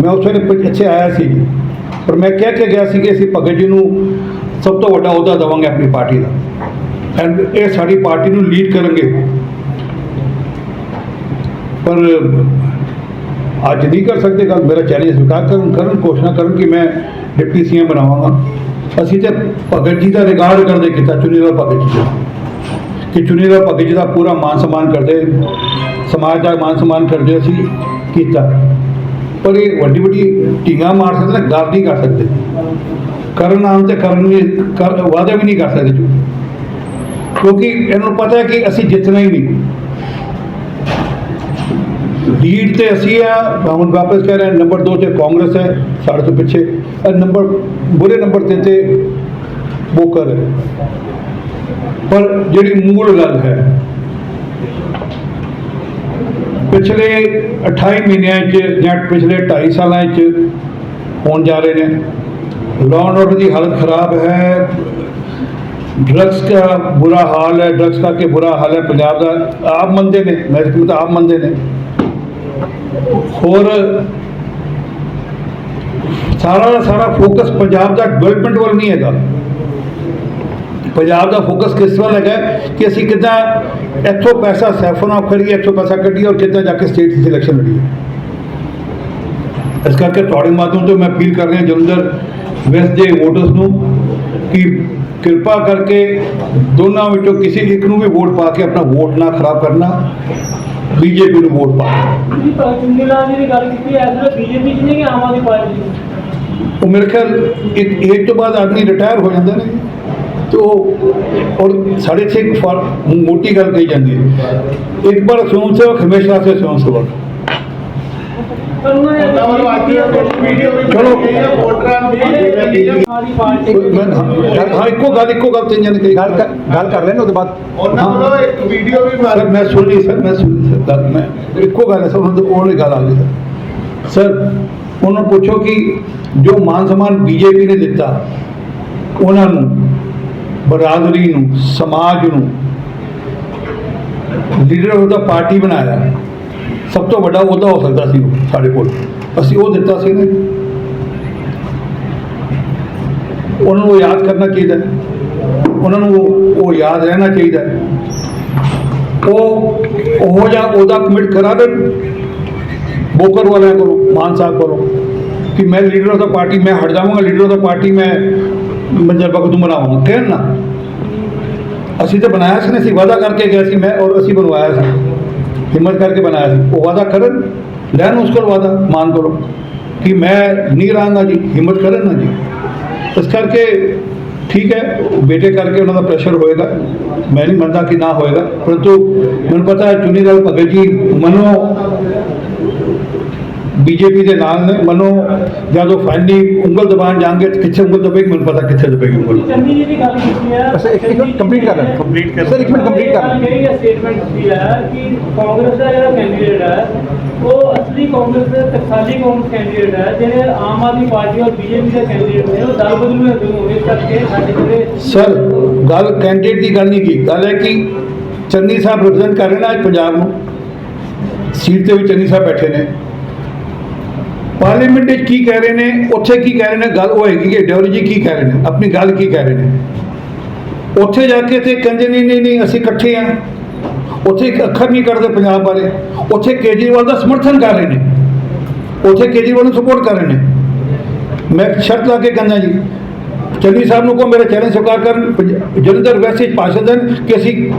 ਮੈਂ ਉਸ ਵੇਲੇ ਪਿੱਛੇ ਆਇਆ ਸੀ। ਪਰ ਮੈਂ ਕਹਿ ਕੇ ਗਿਆ ਸੀ ਕਿ ਅਸੀਂ ਭਗਤ ਜੀ ਨੂੰ ਸਭ ਤੋਂ ਵੱਡਾ ਅਹੁਦਾ ਦੇਵਾਂਗੇ ਆਪਣੀ ਪਾਰਟੀ ਦਾ। ਐਂਡ ਇਹ ਸਾਡੀ ਪਾਰਟੀ ਨੂੰ ਲੀਡ ਕਰਨਗੇ। ਪਰ ਅੱਜ ਨਹੀਂ ਕਰ ਸਕਦੇ ਗੱਲ, ਮੇਰਾ ਚੈਲੰਜ ਸਵੀਕਾਰ ਕਰਨ ਕਰਨ ਘੋਸ਼ਣਾ ਕਰਨ ਕਿ ਮੈਂ ਡਿਪਟੀ ਸੀਐਮ ਬਣਾਵਾਂਗਾ। ਅਸੀਂ ਤੇ ਭਗਤ ਜੀ ਦਾ ਰਿਗਾਰਡ ਕਰਦੇ ਕੀਤਾ ਚੁਨੀਲਾ ਭਗਤ ਜੀ ਕਿ ਚੁਣੀ ਚੁਨੀਲਾ ਭਗਤ ਜੀ ਦਾ ਪੂਰਾ ਮਾਨ ਸਨਮਾਨ ਕਰਦੇ, ਸਮਾਜ ਦਾ ਮਾਨ ਸਨਮਾਨ ਕਰਦੇ ਅਸੀਂ ਕੀਤਾ। ਪਰ ਇਹ ਵੱਡੀ ਵੱਡੀ ਢੀਂਗਾਂ ਮਾਰ ਸਕਦੇ ਗੱਲ ਨਹੀਂ ਕਰ ਸਕਦੇ। ਕਰਨ ਆਉਣ ਤੇ ਕਰਨ ਵੀ ਵਾਅਦਾ ਵੀ ਨਹੀਂ ਕਰ ਸਕਦੇ। ਕਿਉਂਕਿ ਇਹਨਾਂ ਨੂੰ ਪਤਾ ਹੈ ਕਿ ਅਸੀਂ ਜਿੱਤਣਾ ਹੀ ਨਹੀਂ। ਲੀਡ ਤੇ ਅਸੀਂ ਆ ਹੁਣ ਵਾਪਸ ਕਹਿ ਰਹੇ ਹਾਂ, ਨੰਬਰ 2 ਤੇ ਕਾਂਗਰਸ ਹੈ ਸਾਡੇ ਤੋਂ ਪਿੱਛੇ। ਨੰਬਰ ਬੁਰੇ ਨੰਬਰ 3 ਤੇ ਬੋਕਰ ਹੈ ਪਰ ਜਿਹੜੀ ਮੂਲ ਗੱਲ ਹੈ ਪਿਛਲੇ 28 ਮਹੀਨਿਆਂ 'ਚ ਜਾਂ ਪਿਛਲੇ 2.5 ਸਾਲਾਂ 'ਚ ਹੋਣ ਜਾ ਰਹੇ ਨੇ। ਲਾਅ ਐਂਡ ਆਰਡਰ ਦੀ ਹਾਲਤ ਖਰਾਬ ਹੈ। ਡਰੱਗਸ ਦਾ ਬੁਰਾ ਹਾਲ ਹੈ ਡਰੱਗਸ ਦਾ ਕਿ ਬੁਰਾ ਹਾਲ ਹੈ। ਪੰਜਾਬ ਦਾ ਆਪ ਮੰਨਦੇ ਨੇ ਮੈਂ ਤਾਂ ਆਪ ਮੰਨਦੇ ਨੇ। ਹੋਰ ਸਾਰਾ ਦਾ ਸਾਰਾ ਫੋਕਸ ਪੰਜਾਬ ਦਾ ਡਿਵੈਲਪਮੈਂਟ ਵੱਲ ਨਹੀਂ ਹੈਗਾ। ਪੰਜਾਬ ਦਾ ਫੋਕਸ ਕਿਸ ਵੱਲ ਹੈਗਾ ਕਿ ਅਸੀਂ ਕਿੱਦਾਂ ਇੱਥੋਂ ਪੈਸਾ ਸੈਫੋਨਾ ਖੜੀਏ ਇੱਥੋਂ ਪੈਸਾ ਕੱਢੀਏ ਔਰ ਕਿੱਦਾਂ ਜਾ ਕੇ ਸਟੇਟ ਦੀ ਇਲੈਕਸ਼ਨ ਲੜੀਏ। ਇਸ ਕਰਕੇ ਤੁਹਾਡੇ ਮਾਧਿਅਮ ਤੋਂ ਮੈਂ ਅਪੀਲ ਕਰ ਰਿਹਾ ਜਲੰਧਰ ਵੈਸਟ ਦੇ ਵੋਟਰਸ ਨੂੰ ਕਿ ਕਿਰਪਾ ਕਰਕੇ ਦੋਨਾਂ ਵਿੱਚੋਂ ਕਿਸੇ ਇੱਕ ਨੂੰ ਵੀ ਵੋਟ ਪਾ ਕੇ ਆਪਣਾ ਵੋਟ ਨਾ ਖਰਾਬ ਕਰਨਾ। ਬੀਜੇਪੀ ਨੂੰ ਵੋਟ ਪਾਓ ਜੀ ਚੁੰਨੀਲਾਲ ਜੀ ਦੀ ਗੱਲ ਕੀਤੀ ਐਸ ਬੀਜੇਪੀ ਨੇ ਕਿ ਆਮ ਆਦਮੀ ਪਾਰਟੀ ਉਹ ਮੇਰੇ ਖਿਆਲ ਇੱਕ ਤੋਂ ਬਾਅਦ ਆਦਮੀ ਰਿਟਾਇਰ ਹੋ ਜਾਂਦਾ ਨੇ। ਤੇ ਉਹ ਔਰ ਸਾਡੇ ਇੱਥੇ ਮੋਟੀ ਗੱਲ ਕਹੀ ਜਾਂਦੀ ਹੈ। ਇੱਕ ਬਾਰ ਸੋਮ ਸੇਵਕ ਹਮੇਸ਼ਾ ਸੇ ਸੋਮ ਸੇਵਕ ਪਰ ਉਹਨਾਂ ਨੇ ਉਹਨਾਂ ਵੱਲੋਂ ਅੱਜ ਵੀਡੀਓ ਵੀ ਚਲੋ। ਹੈ, ਇੱਕੋ ਗੱਲ ਇੱਕੋ ਗੱਲ ਤਿੰਨ ਜਣੇ ਕਹੀ। ਗੱਲ ਕਰ ਗੱਲ ਕਰ ਲੈਣ ਉਹਦੇ ਬਾਅਦ। ਉਹਨਾਂ ਵੱਲੋਂ ਇੱਕ ਵੀਡੀਓ ਵੀ ਸਰ ਮਾਰੀ ਮੈਂ ਸੁਣ ਲਈ ਸਰ ਮੈਂ ਸੁਣ ਲਈ ਸਰ ਗੱਲ ਮੈਂ ਇੱਕੋ ਗੱਲ ਹੈ ਸਰ ਉਹਨਾਂ ਤੋਂ ਉਹਨੇ ਗੱਲ ਆ ਗਈ ਸਰ। ਸਰ ਉਹਨਾਂ ਨੂੰ ਪੁੱਛੋ ਕਿ ਜੋ ਮਾਨ ਸਨਮਾਨ ਬੀਜੇਪੀ ਨੇ ਦਿੱਤਾ ਉਹਨਾਂ ਨੂੰ ਬਰਾਦਰੀ ਨੂੰ ਸਮਾਜ ਨੂੰ ਲੀਡਰ ਆਫ ਦਾ ਪਾਰਟੀ ਬਣਾਇਆ। ਸਭ ਤੋਂ ਵੱਡਾ ਉਹਦਾ ਹੋ ਸਕਦਾ ਸੀ ਉਹ, ਸਾਡੇ ਕੋਲ। ਅਸੀਂ ਉਹ ਦਿੱਤਾ ਸੀ ਨਾ ਉਹਨਾਂ ਨੂੰ ਯਾਦ ਕਰਨਾ ਚਾਹੀਦਾ। ਉਹਨਾਂ ਨੂੰ ਉਹ- ਯਾਦ ਰਹਿਣਾ ਚਾਹੀਦਾ। ਉਹ ਉਹ ਜਾਂ ਉਹਦਾ ਕਮਿਟ ਕਰਾ ਦੇਣ। ਬੋਕਰ ਵਾਲਿਆਂ ਕੋਲੋਂ, ਮਾਨ ਸਾਹਿਬ ਕੋਲੋਂ। ਕਿ ਮੈਂ ਲੀਡਰ ਆਫ ਦਾ ਪਾਰਟੀ ਮੈਂ ਹਟ ਜਾਵਾਂਗਾ ਲੀਡਰ ਆਫ ਦਾ ਪਾਰਟੀ ਮੈਂ ਮੰਜਰ ਬਖਤ ਨੂੰ ਬਣਾਵਾਂਗਾ। ਕਹਿਣ ਨਾ। ਅਸੀਂ ਤਾਂ ਬਣਾਇਆ ਸੀ ਨਾ, ਅਸੀਂ ਵਾਅਦਾ ਕਰਕੇ ਗਏ ਸੀ, ਮੈਂ ਔਰ ਅਸੀਂ ਬਣਵਾਇਆ ਸੀ। ਹਿੰਮਤ ਕਰਕੇ ਬਣਾਇਆ ਸੀ। ਉਹ ਵਾਅਦਾ ਕਰਨ, ਲੈਣ ਉਸ ਕੋਲ ਵਾਅਦਾ ਮਾਨ ਕਰੋ ਕਿ ਮੈਂ ਨਹੀਂ ਰਹਾਂਗਾ ਜੀ, ਹਿੰਮਤ ਕਰਨ ਨਾ ਜੀ। ਇਸ ਕਰਕੇ ਠੀਕ ਹੈ, ਬੇਟੇ ਕਰਕੇ ਉਹਨਾਂ ਦਾ ਪ੍ਰੈਸ਼ਰ ਹੋਏਗਾ। ਮੈਂ ਨਹੀਂ ਮੰਨਦਾ ਕਿ ਨਾ ਹੋਏਗਾ। ਪਰੰਤੂ ਮੈਨੂੰ ਪਤਾ ਹੈ, ਚੁਨੀ ਭਗਤ ਜੀ ਮਨੋਂ ਬੀਜੇਪੀ ਦੇ ਨਾਲ ਨੇ ਮਨੋ ਜਦੋਂ ਫਾਈਨਲੀ ਉਂਗਲ ਦਬਾਣ ਜਾਣਗੇ ਤੇ ਕਿੱਥੇ ਉਂਗਲ ਦਬੇਗੀ ਮੈਨੂੰ ਪਤਾ ਕਿੱਥੇ ਦਬੇਗੀ ਉਂਗਲ। ਚੰਨੀ ਜੀ ਦੀ ਗੱਲ ਕੀਤੀ ਹੈ। ਅੱਛਾ, ਇੱਕ- ਇੱਕ ਮਿੰਟ complete ਕਰ ਲੈਣ, ਕਰ Sir, ਇੱਕ ਮਿੰਟ complete ਕਰ ਲੈਣ। ਮੇਰੀ ਸਟੇਟਮੈਂਟ ਦਿੱਤੀ ਹੈ ਕਿ ਕਾਂਗਰਸ ਦਾ ਜਿਹੜਾ ਕੈਂਡੀਡੇਟ ਹੈ ਉਹ ਅਸਲੀ ਕਾਂਗਰਸ ਦਾ ਟਕਸਾਲੀ ਕਾਂਗਰਸ ਕੈਂਡੀਡੇਟ ਹੈ ਜਿਹੜੇ ਆਮ ਆਦਮੀ ਪਾਰਟੀ ਔਰ ਬੀਜੇਪੀ ਦੇ ਕੈਂਡੀਡੇਟ ਨੇ ਉਹ ਦਲ ਬਦਲੂ ਹੈ ਦੋਨੋਂ ਇਸ ਕਰਕੇ ਸਾਡੇ ਜਿਹੜੇ ਸਰ ਗੱਲ ਕੈਂਡੀਡੇਟ ਦੀ ਗੱਲ ਨਹੀਂ ਕੀ ਗੱਲ ਹੈ ਕਿ ਚੰਨੀ ਸਾਹਿਬ ਰਿਪਰੈਜ਼ੈਂਟ ਕਰ ਰਹੇ ਨੇ ਅੱਜ ਪੰਜਾਬ ਨੂੰ। ਸੀਟ ਤੇ ਵੀ ਚੰਨੀ ਸਾਹਿਬ ਬੈਠੇ ਨੇ। ਪਾਰਲੀਮੈਂਟ ਵਿੱਚ ਕੀ ਕਹਿ ਰਹੇ ਨੇ, ਉੱਥੇ ਕੀ ਕਹਿ ਰਹੇ ਨੇ, ਗੱਲ ਉਹ ਹੈਗੀ ਕਿ ਡਿਓਰੀ ਜੀ ਕੀ ਕਹਿ ਰਹੇ ਨੇ, ਆਪਣੀ ਗੱਲ ਕੀ ਕਹਿ ਰਹੇ ਨੇ? ਉੱਥੇ ਜਾ ਕੇ ਤੇ ਕਹਿੰਦੇ ਨਹੀਂ ਨਹੀਂ ਨਹੀਂ, ਅਸੀਂ ਇਕੱਠੇ ਆ ਉੱਥੇ ਇੱਕ ਅੱਖਰ ਨਹੀਂ ਕੱਢਦੇ ਪੰਜਾਬ ਬਾਰੇ। ਉੱਥੇ ਕੇਜਰੀਵਾਲ ਦਾ ਸਮਰਥਨ ਕਰ ਰਹੇ ਨੇ। ਉੱਥੇ ਕੇਜਰੀਵਾਲ ਨੂੰ ਸਪੋਰਟ ਕਰ ਰਹੇ ਨੇ। ਮੈਂ ਸ਼ਰਤ ਲਾ ਕੇ ਕਹਿੰਦਾ ਜੀ, ਚੰਨੀ ਸਾਹਿਬ ਨੂੰ ਕੋ ਮੇਰਾ ਚੈਲੰਜ ਸਵੀਕਾਰ ਕਰਨ, ਪੰਜ- ਜਲੰਧਰ ਵੈਸੇ ਵਿੱਚ ਭਾਸ਼ਣ ਦੇਣ ਕਿ ਅਸੀਂ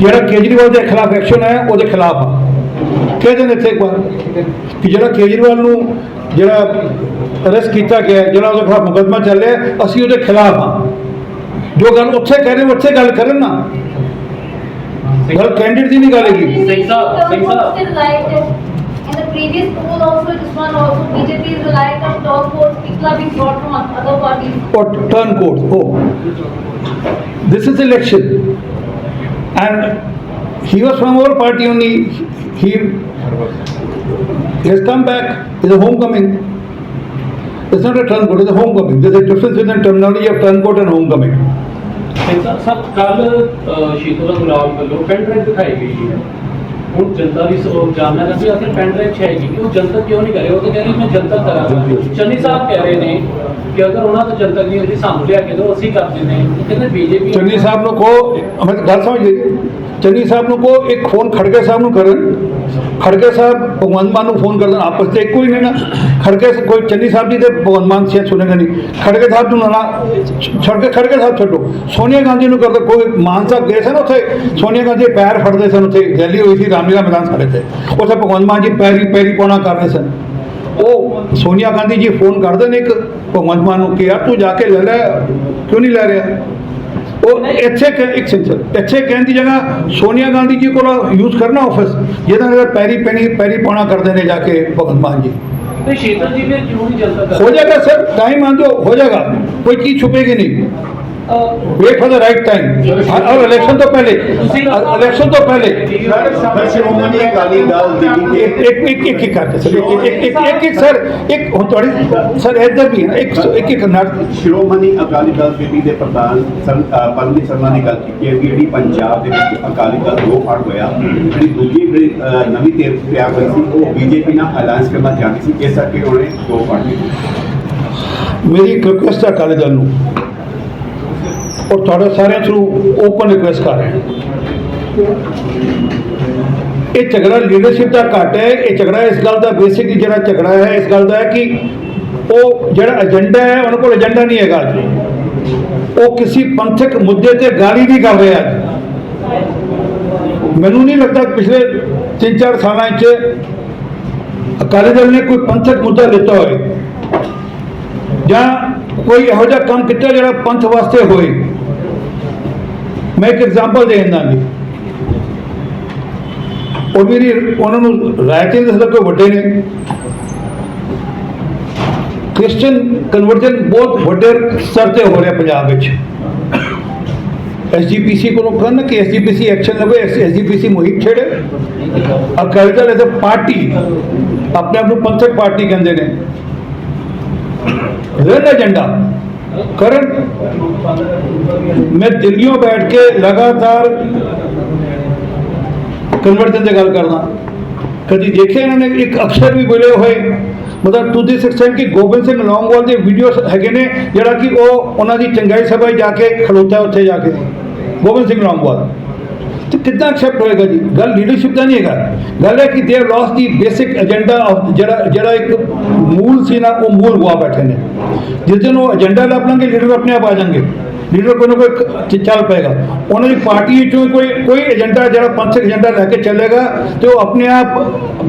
ਜਿਹੜਾ ਕੇਜਰੀਵਾਲ ਦੇ ਖਿਲਾਫ ਐਕਸ਼ਨ ਹੈ ਉਹਦੇ ਖਿਲਾਫ ਆ। ਕਹਿ ਦੇਣ ਇੱਥੇ ਇੱਕ ਵਾਰ ਕਿ ਜਿਹੜਾ ਕੇਜਰੀਵਾਲ ਨੂੰ ਜਿਹੜਾ ਅਰੈਸਟ ਕੀਤਾ ਗਿਆ ਹੈ, ਜਿਹੜਾ ਉਹਦੇ ਖਿਲਾਫ ਮੁਕੱਦਮਾ ਚੱਲ ਰਿਹਾ ਹੈ, ਅਸੀਂ ਉਹਦੇ ਖਿਲਾਫ ਆ ਜੋ ਗੱਲ ਉੱਥੇ ਕਹਿ ਰਹੇ ਉੱਥੇ ਗੱਲ ਕਰਨ ਨਾ ਗੱਲ ਕੈਂਡੀਡੇਟ ਦੀ ਨਹੀਂ ਗੱਲ ਹੈਗੀ Singh Sahib, Singh Sahib. Still like in the previous poll also, this one also, BJP is reliant on top votes, people are being brought from other parties. or turn court. Oh, this is election, and he was from our party only. He he has come back. It's a homecoming. It's not a turn court. It's a homecoming. There's a difference between terminology of turn court and homecoming. ਸਭ ਕੱਲ ਸ਼ੀਤਲਾ ਗੁਲਾਬ ਵੱਲੋਂ pen drive ਦਿਖਾਈ ਗਈ ਹੈ ਹੁਣ ਜਨਤਾ ਦੀ ਸੋ ਜਾਣਨਾ ਹੈ ਕਿ ਆਖਿਰ ਪੈਨ ਡਰਾਈਵ ਹੈ ਕਿ ਉਹ ਜਨਤਾ ਕਿਉਂ ਨਹੀਂ ਕਰੇ ਉਹ ਤਾਂ ਕਹਿ ਰਹੀ ਮੈਂ ਜਨਤਾ ਕਰਾਂਗਾ ਚੰਨੀ ਸਾਹਿਬ ਕਹਿ ਰਹੇ ਨੇ ਕਿ ਅਗਰ ਉਹਨਾਂ ਤੋਂ ਜਨਤਾ ਨਹੀਂ ਹੁੰਦੀ ਸਾਨੂੰ ਲਿਆ ਕੇ ਦਿਓ ਅਸੀਂ ਕਰ ਦਿੰਦੇ ਹਾਂ ਉਹ ਕਹਿੰਦੇ ਬੀਜੇਪੀ ਚੰਨੀ ਸਾਹਿਬ ਨੂੰ ਕਹੋ ਮੈਂ ਗੱਲ ਸਮਝ ਗਈ ਚੰਨੀ ਸਾਹਿਬ ਨੂੰ ਕੋ ਇੱਕ ਫੋਨ ਖੜਗੇ ਸਾਹਿਬ ਨੂੰ ਕਰਨ। ਖੜਗੇ ਸਾਹਿਬ ਭਗਵੰਤ ਮਾਨ ਨੂੰ ਫੋਨ ਕਰ ਆਪਸ ਤੇ ਇੱਕੋ ਹੀ ਨੇ ਨਾ। ਖੜਗੇ ਕੋਈ ਚੰਨੀ ਸਾਹਿਬ ਜੀ ਤੇ ਭਗਵੰਤ ਮਾਨ ਸ਼ਾਇਦ ਸੁਣੇਗਾ ਨਹੀਂ। ਖੜਗੇ ਸਾਹਿਬ ਨੂੰ ਨਾ ਛੱਡ ਕੇ ਖੜਗੇ ਸਾਹਿਬ ਛੱਡੋ। ਸੋਨੀਆ ਗਾਂਧੀ ਨੂੰ ਕਰਦਾ, ਕੋਈ ਮਾਨ ਸਾਹਿਬ ਗਏ ਸਨ ਉੱਥੇ? ਸੋਨੀਆ ਗਾਂਧੀ ਪੈਰ ਫੜਦੇ ਸਨ ਉੱਥੇ, ਰੈਲੀ ਹੋਈ ਸੀ, ਰਾਮਲੀਲਾ ਮੈਦਾਨ ਸਾਡੇ ਤੇ। ਉੱਥੇ ਭਗਵੰਤ ਮਾਨ ਜੀ ਪੈਰੀ ਪੈਰੀ ਪਾਉਣਾ ਕਰ ਰਹੇ ਸਨ। ਉਹ ਸੋਨੀਆ ਗਾਂਧੀ ਜੀ ਫੋਨ ਕਰਦੇ ਨੇ ਇੱਕ, ਭਗਵੰਤ ਮਾਨ ਨੂੰ ਕਿ ਯਾਰ ਤੂੰ ਜਾ ਕੇ ਲੈ ਲੈ, ਕਿਉਂ ਨਹੀਂ ਲੈ ਰਿਹਾ? ਉਹ ਇੱਥੇ ਇੱਕ ਸੈਂਸਰ ਇੱਥੇ ਕਹਿਣ ਦੀ ਜਗ੍ਹਾ ਸੋਨੀਆ ਗਾਂਧੀ ਜੀ ਕੋਲ ਯੂਜ਼ ਕਰਨਾ ਆਫਿਸ ਜਿਹਨਾਂ ਦੇ ਪੈਰੀ ਪੈਣੀ ਪੈਰੀ ਪਾਉਣਾ ਕਰਦੇ ਨੇ ਜਾ ਕੇ ਭਗਵੰਤ ਮਾਨ ਜੀ। ਤੇ ਸ਼ੀਤਲ ਜੀ ਫਿਰ ਕਿਉਂ ਨਹੀਂ ਕਰ ਹੋ ਜਾਏਗਾ ਸਰ ਟਾਈਮ ਆਂਦੋ ਹੋ ਜਾਏਗਾ। ਕੋਈ ਚੀਜ਼ ਛੁਪੇਗੀ ਨਹੀਂ। Wait for the right time और इलेक्शन तो पहले इलेक्शन तो पहले एक एक एक एक करते सर एक एक एक एक एक सर एक थोड़ी सर ਇੱਧਰ ਵੀ ਇੱਕ ਇੱਕ ਇੱਕ ਨਾਲ ਸ਼੍ਰੋਮਣੀ ਅਕਾਲੀ ਦਲ ਕਮੇਟੀ ਦੇ ਪ੍ਰਧਾਨ ਪਰਮਜੀਤ ਸ਼ਰਮਾ ਨੇ ਗੱਲ ਕੀਤੀ ਹੈ ਕਿ ਜਿਹੜੀ ਪੰਜਾਬ ਦੇ ਵਿੱਚ ਅਕਾਲੀ ਦਲ ਦੋ ਫੜ ਹੋਇਆ ਜਿਹੜੀ ਦੂਜੀ ਨਵੀਂ ਤੇਰ ਪਿਆ ਹੋਈ ਸੀ ਉਹ ਬੀਜੇਪੀ ਨਾਲ ਅਲਾਈਅੰਸ ਕਰਨਾ ਚਾਹੁੰਦੀ ਸੀ ਜਿਸ ਕਰਕੇ ਉਹਨੇ ਦੋ ਫੜ ਲਏ ਮੇਰੀ ਰਿਕੁਐਸਟ ਹੈ ਅਕਾਲੀ ਦਲ ਨੂੰ ਔਰ ਤੁਹਾਡੇ ਸਾਰਿਆਂ ਥਰੂ ਓਪਨ ਰਿਕੁਐਸਟ ਕਰ ਰਹੇ ਹਾਂ। ਇਹ ਝਗੜਾ ਲੀਡਰਸ਼ਿਪ ਦਾ ਘੱਟ ਹੈ, ਇਹ ਝਗੜਾ ਇਸ ਗੱਲ ਦਾ ਬੇਸਿਕ ਜਿਹੜਾ ਝਗੜਾ ਹੈ, ਇਸ ਗੱਲ ਦਾ ਹੈ ਕਿ ਉਹ ਜਿਹੜਾ ਏਜੰਡਾ ਹੈ, ਉਹਨਾਂ ਕੋਲ ਏਜੰਡਾ ਨਹੀਂ ਹੈਗਾ ਅੱਜ। ਉਹ ਕਿਸੇ ਪੰਥਕ ਮੁੱਦੇ ਤੇ ਗਾਲੀ ਨਹੀਂ ਕਰ ਰਿਹਾ ਅੱਜ। ਮੈਨੂੰ ਨਹੀਂ ਲੱਗਦਾ ਪਿਛਲੇ 3-4 ਸਾਲਾਂ 'ਚ ਅਕਾਲੀ ਦਲ ਨੇ ਕੋਈ ਪੰਥਕ ਮੁੱਦਾ ਲਿੱਤਾ ਹੋਵੇ ਜਾਂ ਕੋਈ ਇਹੋ ਜਿਹਾ ਕੰਮ ਕੀਤਾ ਜਿਹੜਾ ਪੰਥ ਵਾਸਤੇ ਹੋਏ ਮੈਂ ਇੱਕ ਐਗਜ਼ਾਮਪਲ ਦੇ ਦਿੰਦਾ ਜੀ। ਉਹ ਮੇਰੀ, ਉਹਨਾਂ ਨੂੰ ਰਾਇਤੇ ਦੇ ਦੱਸਦਾ ਕੋਈ ਵੱਡੇ ਨੇ। ਕ੍ਰਿਸਚੀਅਨ ਕਨਵਰਜਨ ਬਹੁਤ ਵੱਡੇ ਸਤਰ ਤੇ ਹੋ ਰਿਹਾ ਪੰਜਾਬ ਵਿੱਚ। ਐਸਜੀਪੀਸੀ ਕੋਲੋਂ ਕਰਨ ਕਿ ਐਸਜੀਪੀਸੀ ਐਕਸ਼ਨ ਲਵੇ ਐਸਜੀਪੀਸੀ ਮੁਹਿੰਮ ਛੇੜੇ। Akali Dal as a party, ਆਪਣੇ ਆਪ ਨੂੰ ਪੰਥਕ ਪਾਰਟੀ ਕਹਿੰਦੇ ਨੇ। ਰੈਡ ਏਜੰਡਾ ਕਰਨ। ਮੈਂ ਦਿੱਲੀੋਂ ਬੈਠ ਕੇ ਲਗਾਤਾਰ ਕਨਵਰਜਨ ਤੇ ਗੱਲ ਕਰਦਾ। ਕਦੀ ਦੇਖਿਆ ਇਹਨਾਂ ਨੇ? ਇੱਕ ਅਕਸ਼ਰ ਵੀ ਬੋਲੇ ਹੋਏ। ਮਤਲਬ ਟੂ ਦਿਸ ਐਕਸਟੈਂਟ ਕਿ ਗੋਬਿੰਦ ਸਿੰਘ ਲੌਂਗਵਾਲ ਦੇ ਵੀਡੀਓਸ ਹੈਗੇ ਨੇ, ਜਿਹੜਾ ਕਿ ਉਹ ਉਹਨਾਂ ਦੀ ਚੰਗਾਈ ਸਭਾ ਜਾ ਕੇ ਖਲੋਤਾ ਉੱਥੇ ਜਾ ਕੇ। ਗੋਬਿੰਦ ਸਿੰਘ ਲੌਂਗਵਾਲ। ਤੇ ਕਿੱਦਾਂ ਐਕਸੈਪਟ ਹੋਏਗਾ ਜੀ? ਗੱਲ ਲੀਡਰਸ਼ਿਪ ਦਾ ਨਹੀਂ ਹੈਗਾ। ਗੱਲ ਹੈ ਕਿ they have lost the basic agenda of ਜਿਹੜਾ ਜਿਹੜਾ ਇੱਕ ਮੂਲ ਸੀ ਨਾ, ਉਹ ਮੂਲ ਗਵਾ ਬੈਠੇ ਨੇ। ਜਿਸ ਦਿਨ ਉਹ ਏਜੰਡਾ ਲੱਭ ਲਾਂਗੇ ਲੀਡਰ ਆਪਣੇ ਆਪ ਆ ਜਾਣਗੇ। ਲੀਡਰ ਕੋਈ ਨਾ ਕੋਈ ਚੱਲ ਪਏਗਾ। ਉਹਨਾਂ ਦੀ ਪਾਰਟੀ ਵਿੱਚੋਂ ਕੋਈ ਕੋਈ ਏਜੰਡਾ ਜਿਹੜਾ ਪੰਥਕ ਏਜੰਡਾ ਲੈ ਕੇ ਚੱਲੇਗਾ ਤੇ ਉਹ ਆਪਣੇ ਆਪ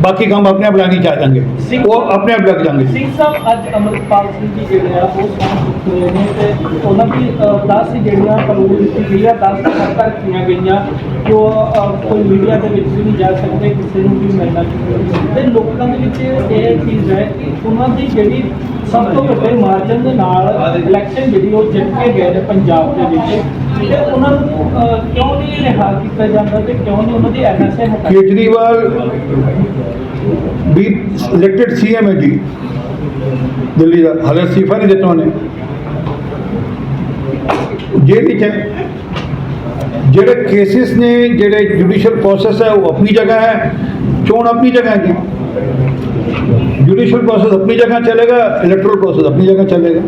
ਬਾਕੀ ਕੰਮ ਆਪਣੇ ਆਪ ਲਾਣੀ ਚਾਹ ਜਾਣਗੇ ਉਹ ਆਪਣੇ ਆਪ ਲੱਗ ਜਾਣਗੇ। ਸਿੰਘ ਸਾਹਿਬ ਅੱਜ ਅਮਰਪਾਲ ਸਿੰਘ ਜੀ ਜਿਹੜੇ ਆ ਉਹ ਨੇ ਤੇ ਉਹਨਾਂ ਦੀ 10 ਜਿਹੜੀਆਂ ਕਾਨੂੰਨ ਦਿੱਤੀ ਗਈ ਆ 10 ਸ਼ਰਤਾਂ ਰੱਖੀਆਂ ਗਈਆਂ ਜੋ ਕੋਈ ਮੀਡੀਆ ਦੇ ਵਿੱਚ ਵੀ ਨਹੀਂ ਜਾ ਸਕਦੇ ਕਿਸੇ ਨੂੰ ਵੀ ਮਿਲਣਾ ਤੇ ਲੋਕਾਂ ਦੇ ਵਿੱਚ ਇਹ ਚੀਜ਼ ਹੈ ਕਿ ਉਹਨਾਂ ਦੀ ਜਿਹੜੀ ਸਭ ਤੋਂ ਵੱਡੇ ਮਾਰਜਨ ਦੇ ਨਾਲ ਇਲੈਕਸ਼ਨ ਜਿਹੜੀ ਉਹ ਜਿੱਤ ਕੇ ਗਏ ਨੇ ਪੰਜਾਬ ਦੇ ਵਿੱਚ। ਤੇ ਉਹਨਾਂ ਨੂੰ ਅਹ, ਕਿਉਂ ਨਹੀਂ ਰਿਹਾ ਕੀਤਾ ਜਾਂਦਾ ਤੇ ਕਿਉਂ ਨਹੀਂ ਉਹਨਾਂ ਦੀ ਐਨਐਸਏ ਹਟਾਈ? ਕੇਜਰੀਵਾਲ ਵੀ ਇਲੈਕਟਡ ਸੀਐਮ ਹੈ ਜੀ ਦਿੱਲੀ ਦਾ। ਹਾਲੇ ਅਸਤੀਫਾ ਨਹੀਂ ਦਿੱਤਾ ਉਹਨੇ। ਜੇਲ੍ਹ ਵਿੱਚ ਹੈ ਜਿਹੜੇ ਕੇਸਿਸ ਨੇ ਜਿਹੜੇ ਜੁਡੀਸ਼ੀਅਲ ਪ੍ਰੋਸੈਸ ਹੈ ਉਹ ਆਪਣੀ ਜਗ੍ਹਾ ਹੈ। ਚੋਣ ਆਪਣੀ ਜਗ੍ਹਾ ਹੈ ਜੀ ਜੁਡੀਸ਼ੀਅਲ ਪ੍ਰੋਸੈਸ ਆਪਣੀ ਜਗ੍ਹਾ ਚਲੇਗਾ ਇਲੈਕਟਰਲ ਪ੍ਰੋਸੈਸ ਆਪਣੀ ਜਗ੍ਹਾ ਚਲੇਗਾ।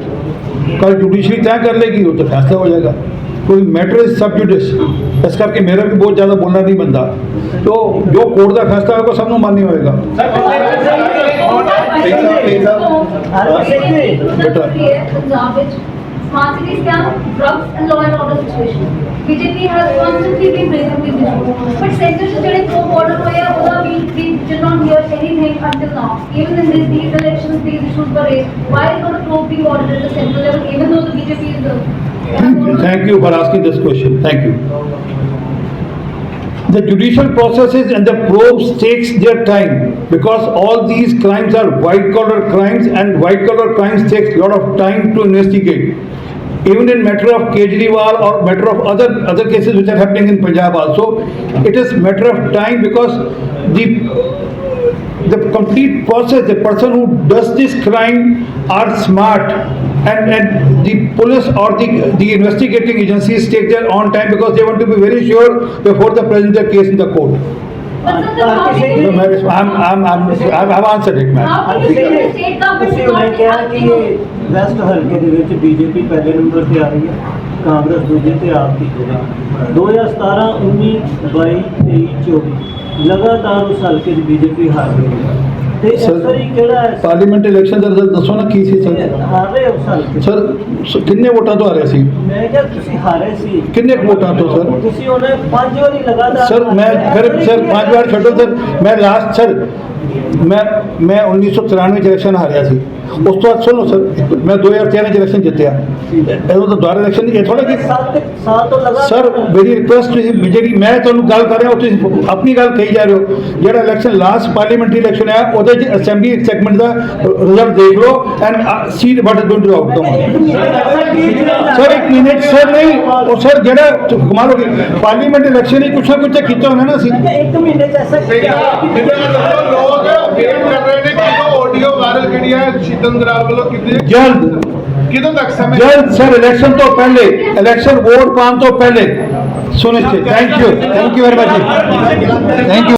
ਕੱਲ ਜੁਡੀਸ਼ਰੀ ਤੈਅ ਕਰ ਲੇਗੀ ਉਹ ਤਾਂ ਫੈਸਲਾ ਹੋ ਜਾਏਗਾ। ਕੋਈ ਮੈਟਰ ਇਜ਼ ਸਬ ਜੁਡਿਸ ਇਸ ਕਰਕੇ ਮੇਰਾ ਵੀ ਬਹੁਤ ਜ਼ਿਆਦਾ ਬੋਲਣਾ ਨਹੀਂ ਬੰਦਾ ਤੋ ਜੋ ਕੋਰਟ ਦਾ ਫੈਸਲਾ ਹੋਏਗਾ ਸਭ ਨੂੰ ਮਾਨਿਆ ਹੋਏਗਾ। ਬੇਟਾ। ਪੰਜਾਬ ਵਿੱਚ smart cities क्या drugs and law and order situation BJP has constantly been present in but center से जेडे दो बॉर्डर होया ओदा We we did not hear anything until now even in these these elections these issues were raised why is a probe being ordered at the central level, even though the BJP is the Thank you for asking this question. Thank you. The judicial processes and the probes takes their time because all these crimes are white collar crimes and white collar crimes takes a lot of time to investigate. Even in matter of Kejriwal or matter of other other cases which are happening in Punjab also, it is matter of time because the the complete process, the person who does this crime are smart and, and the police or the, the investigating agencies take their own time because they want to be very sure before they present their case in the court. You ma'am, I'm, I'm, I'm, I've I've answered it, ma'am. ਤੁਸੀਂ ਉਹਨੇ ਕਿਹਾ ਕਿ West ਹਲਕੇ ਦੇ ਵਿੱਚ BJP ਪਹਿਲੇ number ਤੇ ਆ ਰਹੀ ਹੈ ਕਾਂਗਰਸ ਦੂਜੇ ਤੇ ਆਪ ਤੀਜੇ 2017 19 22 23 24 ਲਗਾਤਾਰ ਉਸ ਹਲਕੇ 'ਚ ਬੀਜੇਪੀ ਹਾਰ ਰਹੀ ਹੈ ਤੇ Sir, ਵਾਰੀ ਕਿਹੜਾ ਹੈ? ਪਾਰਲੀਮੈਂਟ ਇਲੈਕਸ਼ਨ ਦਾ ਰਿਜ਼ਲਟ ਦੱਸੋ ਨਾ ਕੀ ਸੀ ਸਰ? ਹਾਰ ਰਹੇ ਹਲਕੇ 'ਚ। ਸਰ ਸ- ਕਿੰਨੇ ਵੋਟਾਂ ਤੋਂ ਆ ਰਿਹਾ ਸੀ? ਮੈਂ ਕਿਹਾ ਤੁਸੀਂ ਹਾਰੇ ਸੀ। ਕਿੰਨੇ ਕੁ ਵੋਟਾਂ ਤੋਂ ਸਰ? ਤੁਸੀਂ ਉਹਨੇ ਪੰਜ ਵਾਰੀ ਲਗਾਤਾਰ ਸਰ ਮੈਂ ਫਿਰ ਸਰ ਪੰਜ ਵਾਰ ਛੱਡੋ ਸਰ। ਮੈਂ ਲਾਸਟ ਸਰ ਮੈਂ ਮੈਂ 1993 ਚ ਇਲੈਕਸ਼ਨ ਹਾਰਿਆ ਸੀ। ਉਸ ਤੋਂ ਬਾਅਦ ਸੁਣੋ ਸਰ ਮੈਂ 2013 ਚ ਇਲੈਕਸ਼ਨ ਜਿੱਤਿਆ। ਇਹਦੋਂ ਤਾਂ ਦੁਬਾਰਾ ਇਲੈਕਸ਼ਨ ਨਹੀਂ ਇਹ ਥੋੜਾ ਕਿ ਸਾਲ ਤੋਂ ਸਰ ਮੇਰੀ ਰਿਕੁਐਸਟ ਤੁਸੀਂ ਜਿਹੜੀ ਮੈਂ ਤੁਹਾਨੂੰ ਗੱਲ ਕਰ ਰਿਹਾ ਉਹ ਤੁਸੀਂ ਆਪਣੀ ਗੱਲ ਕਹੀ ਜਾ ਰਹੇ ਹੋ। ਜਿਹੜਾ ਇਲੈਕਸ਼ਨ ਲਾਸਟ ਪਾਰਲੀਮੈਂਟਰੀ ਇਲੈਕਸ਼ਨ ਹੈ ਉਹਦੇ ਚ ਅਸੈਂਬਲੀ ਸੈਗਮੈਂਟ ਦਾ ਰਿਜ਼ਲਟ ਦੇਖ ਲਓ and see what is going to outcome sir ਇੱਕ ਮਿੰਟ ਸਰ ਨਹੀਂ ਉਹ ਸਰ ਜਿਹੜਾ ਕਮਾਲ ਹੋ ਗਈ ਪਾਰਲੀਮੈਂਟ ਇਲੈਕਸ਼ਨ ਹੀ ਕੁਛ ਨਾ ਕੁਛ ਕੀਤਾ ਹੋਣਾ ਨਾ ਅਸੀਂ। ਇੱਕ ਮਹੀਨੇ ਚ ਐਸਾ ਲੋਕ ਕਿ ਆਡੀਓ ਵਾਇਰਲ ਕਿਹੜੀ ਹੈ ਸ਼ੀਤਲ ਦਰਾਲ ਵੱਲੋਂ ਕੀਤੀ ਜਲਦ ਕਿਦੋਂ ਤੱਕ ਸਮੇਂ ਜਲਦ ਸਰ ਇਲੈਕਸ਼ਨ ਤੋਂ ਪਹਿਲੇ ਇਲੈਕਸ਼ਨ ਵੋਟ ਪਾਉਣ ਤੋਂ ਪਹਿਲੇ ਸੁਨਿਸ਼ਚਿਤ thank you thank you very much thank you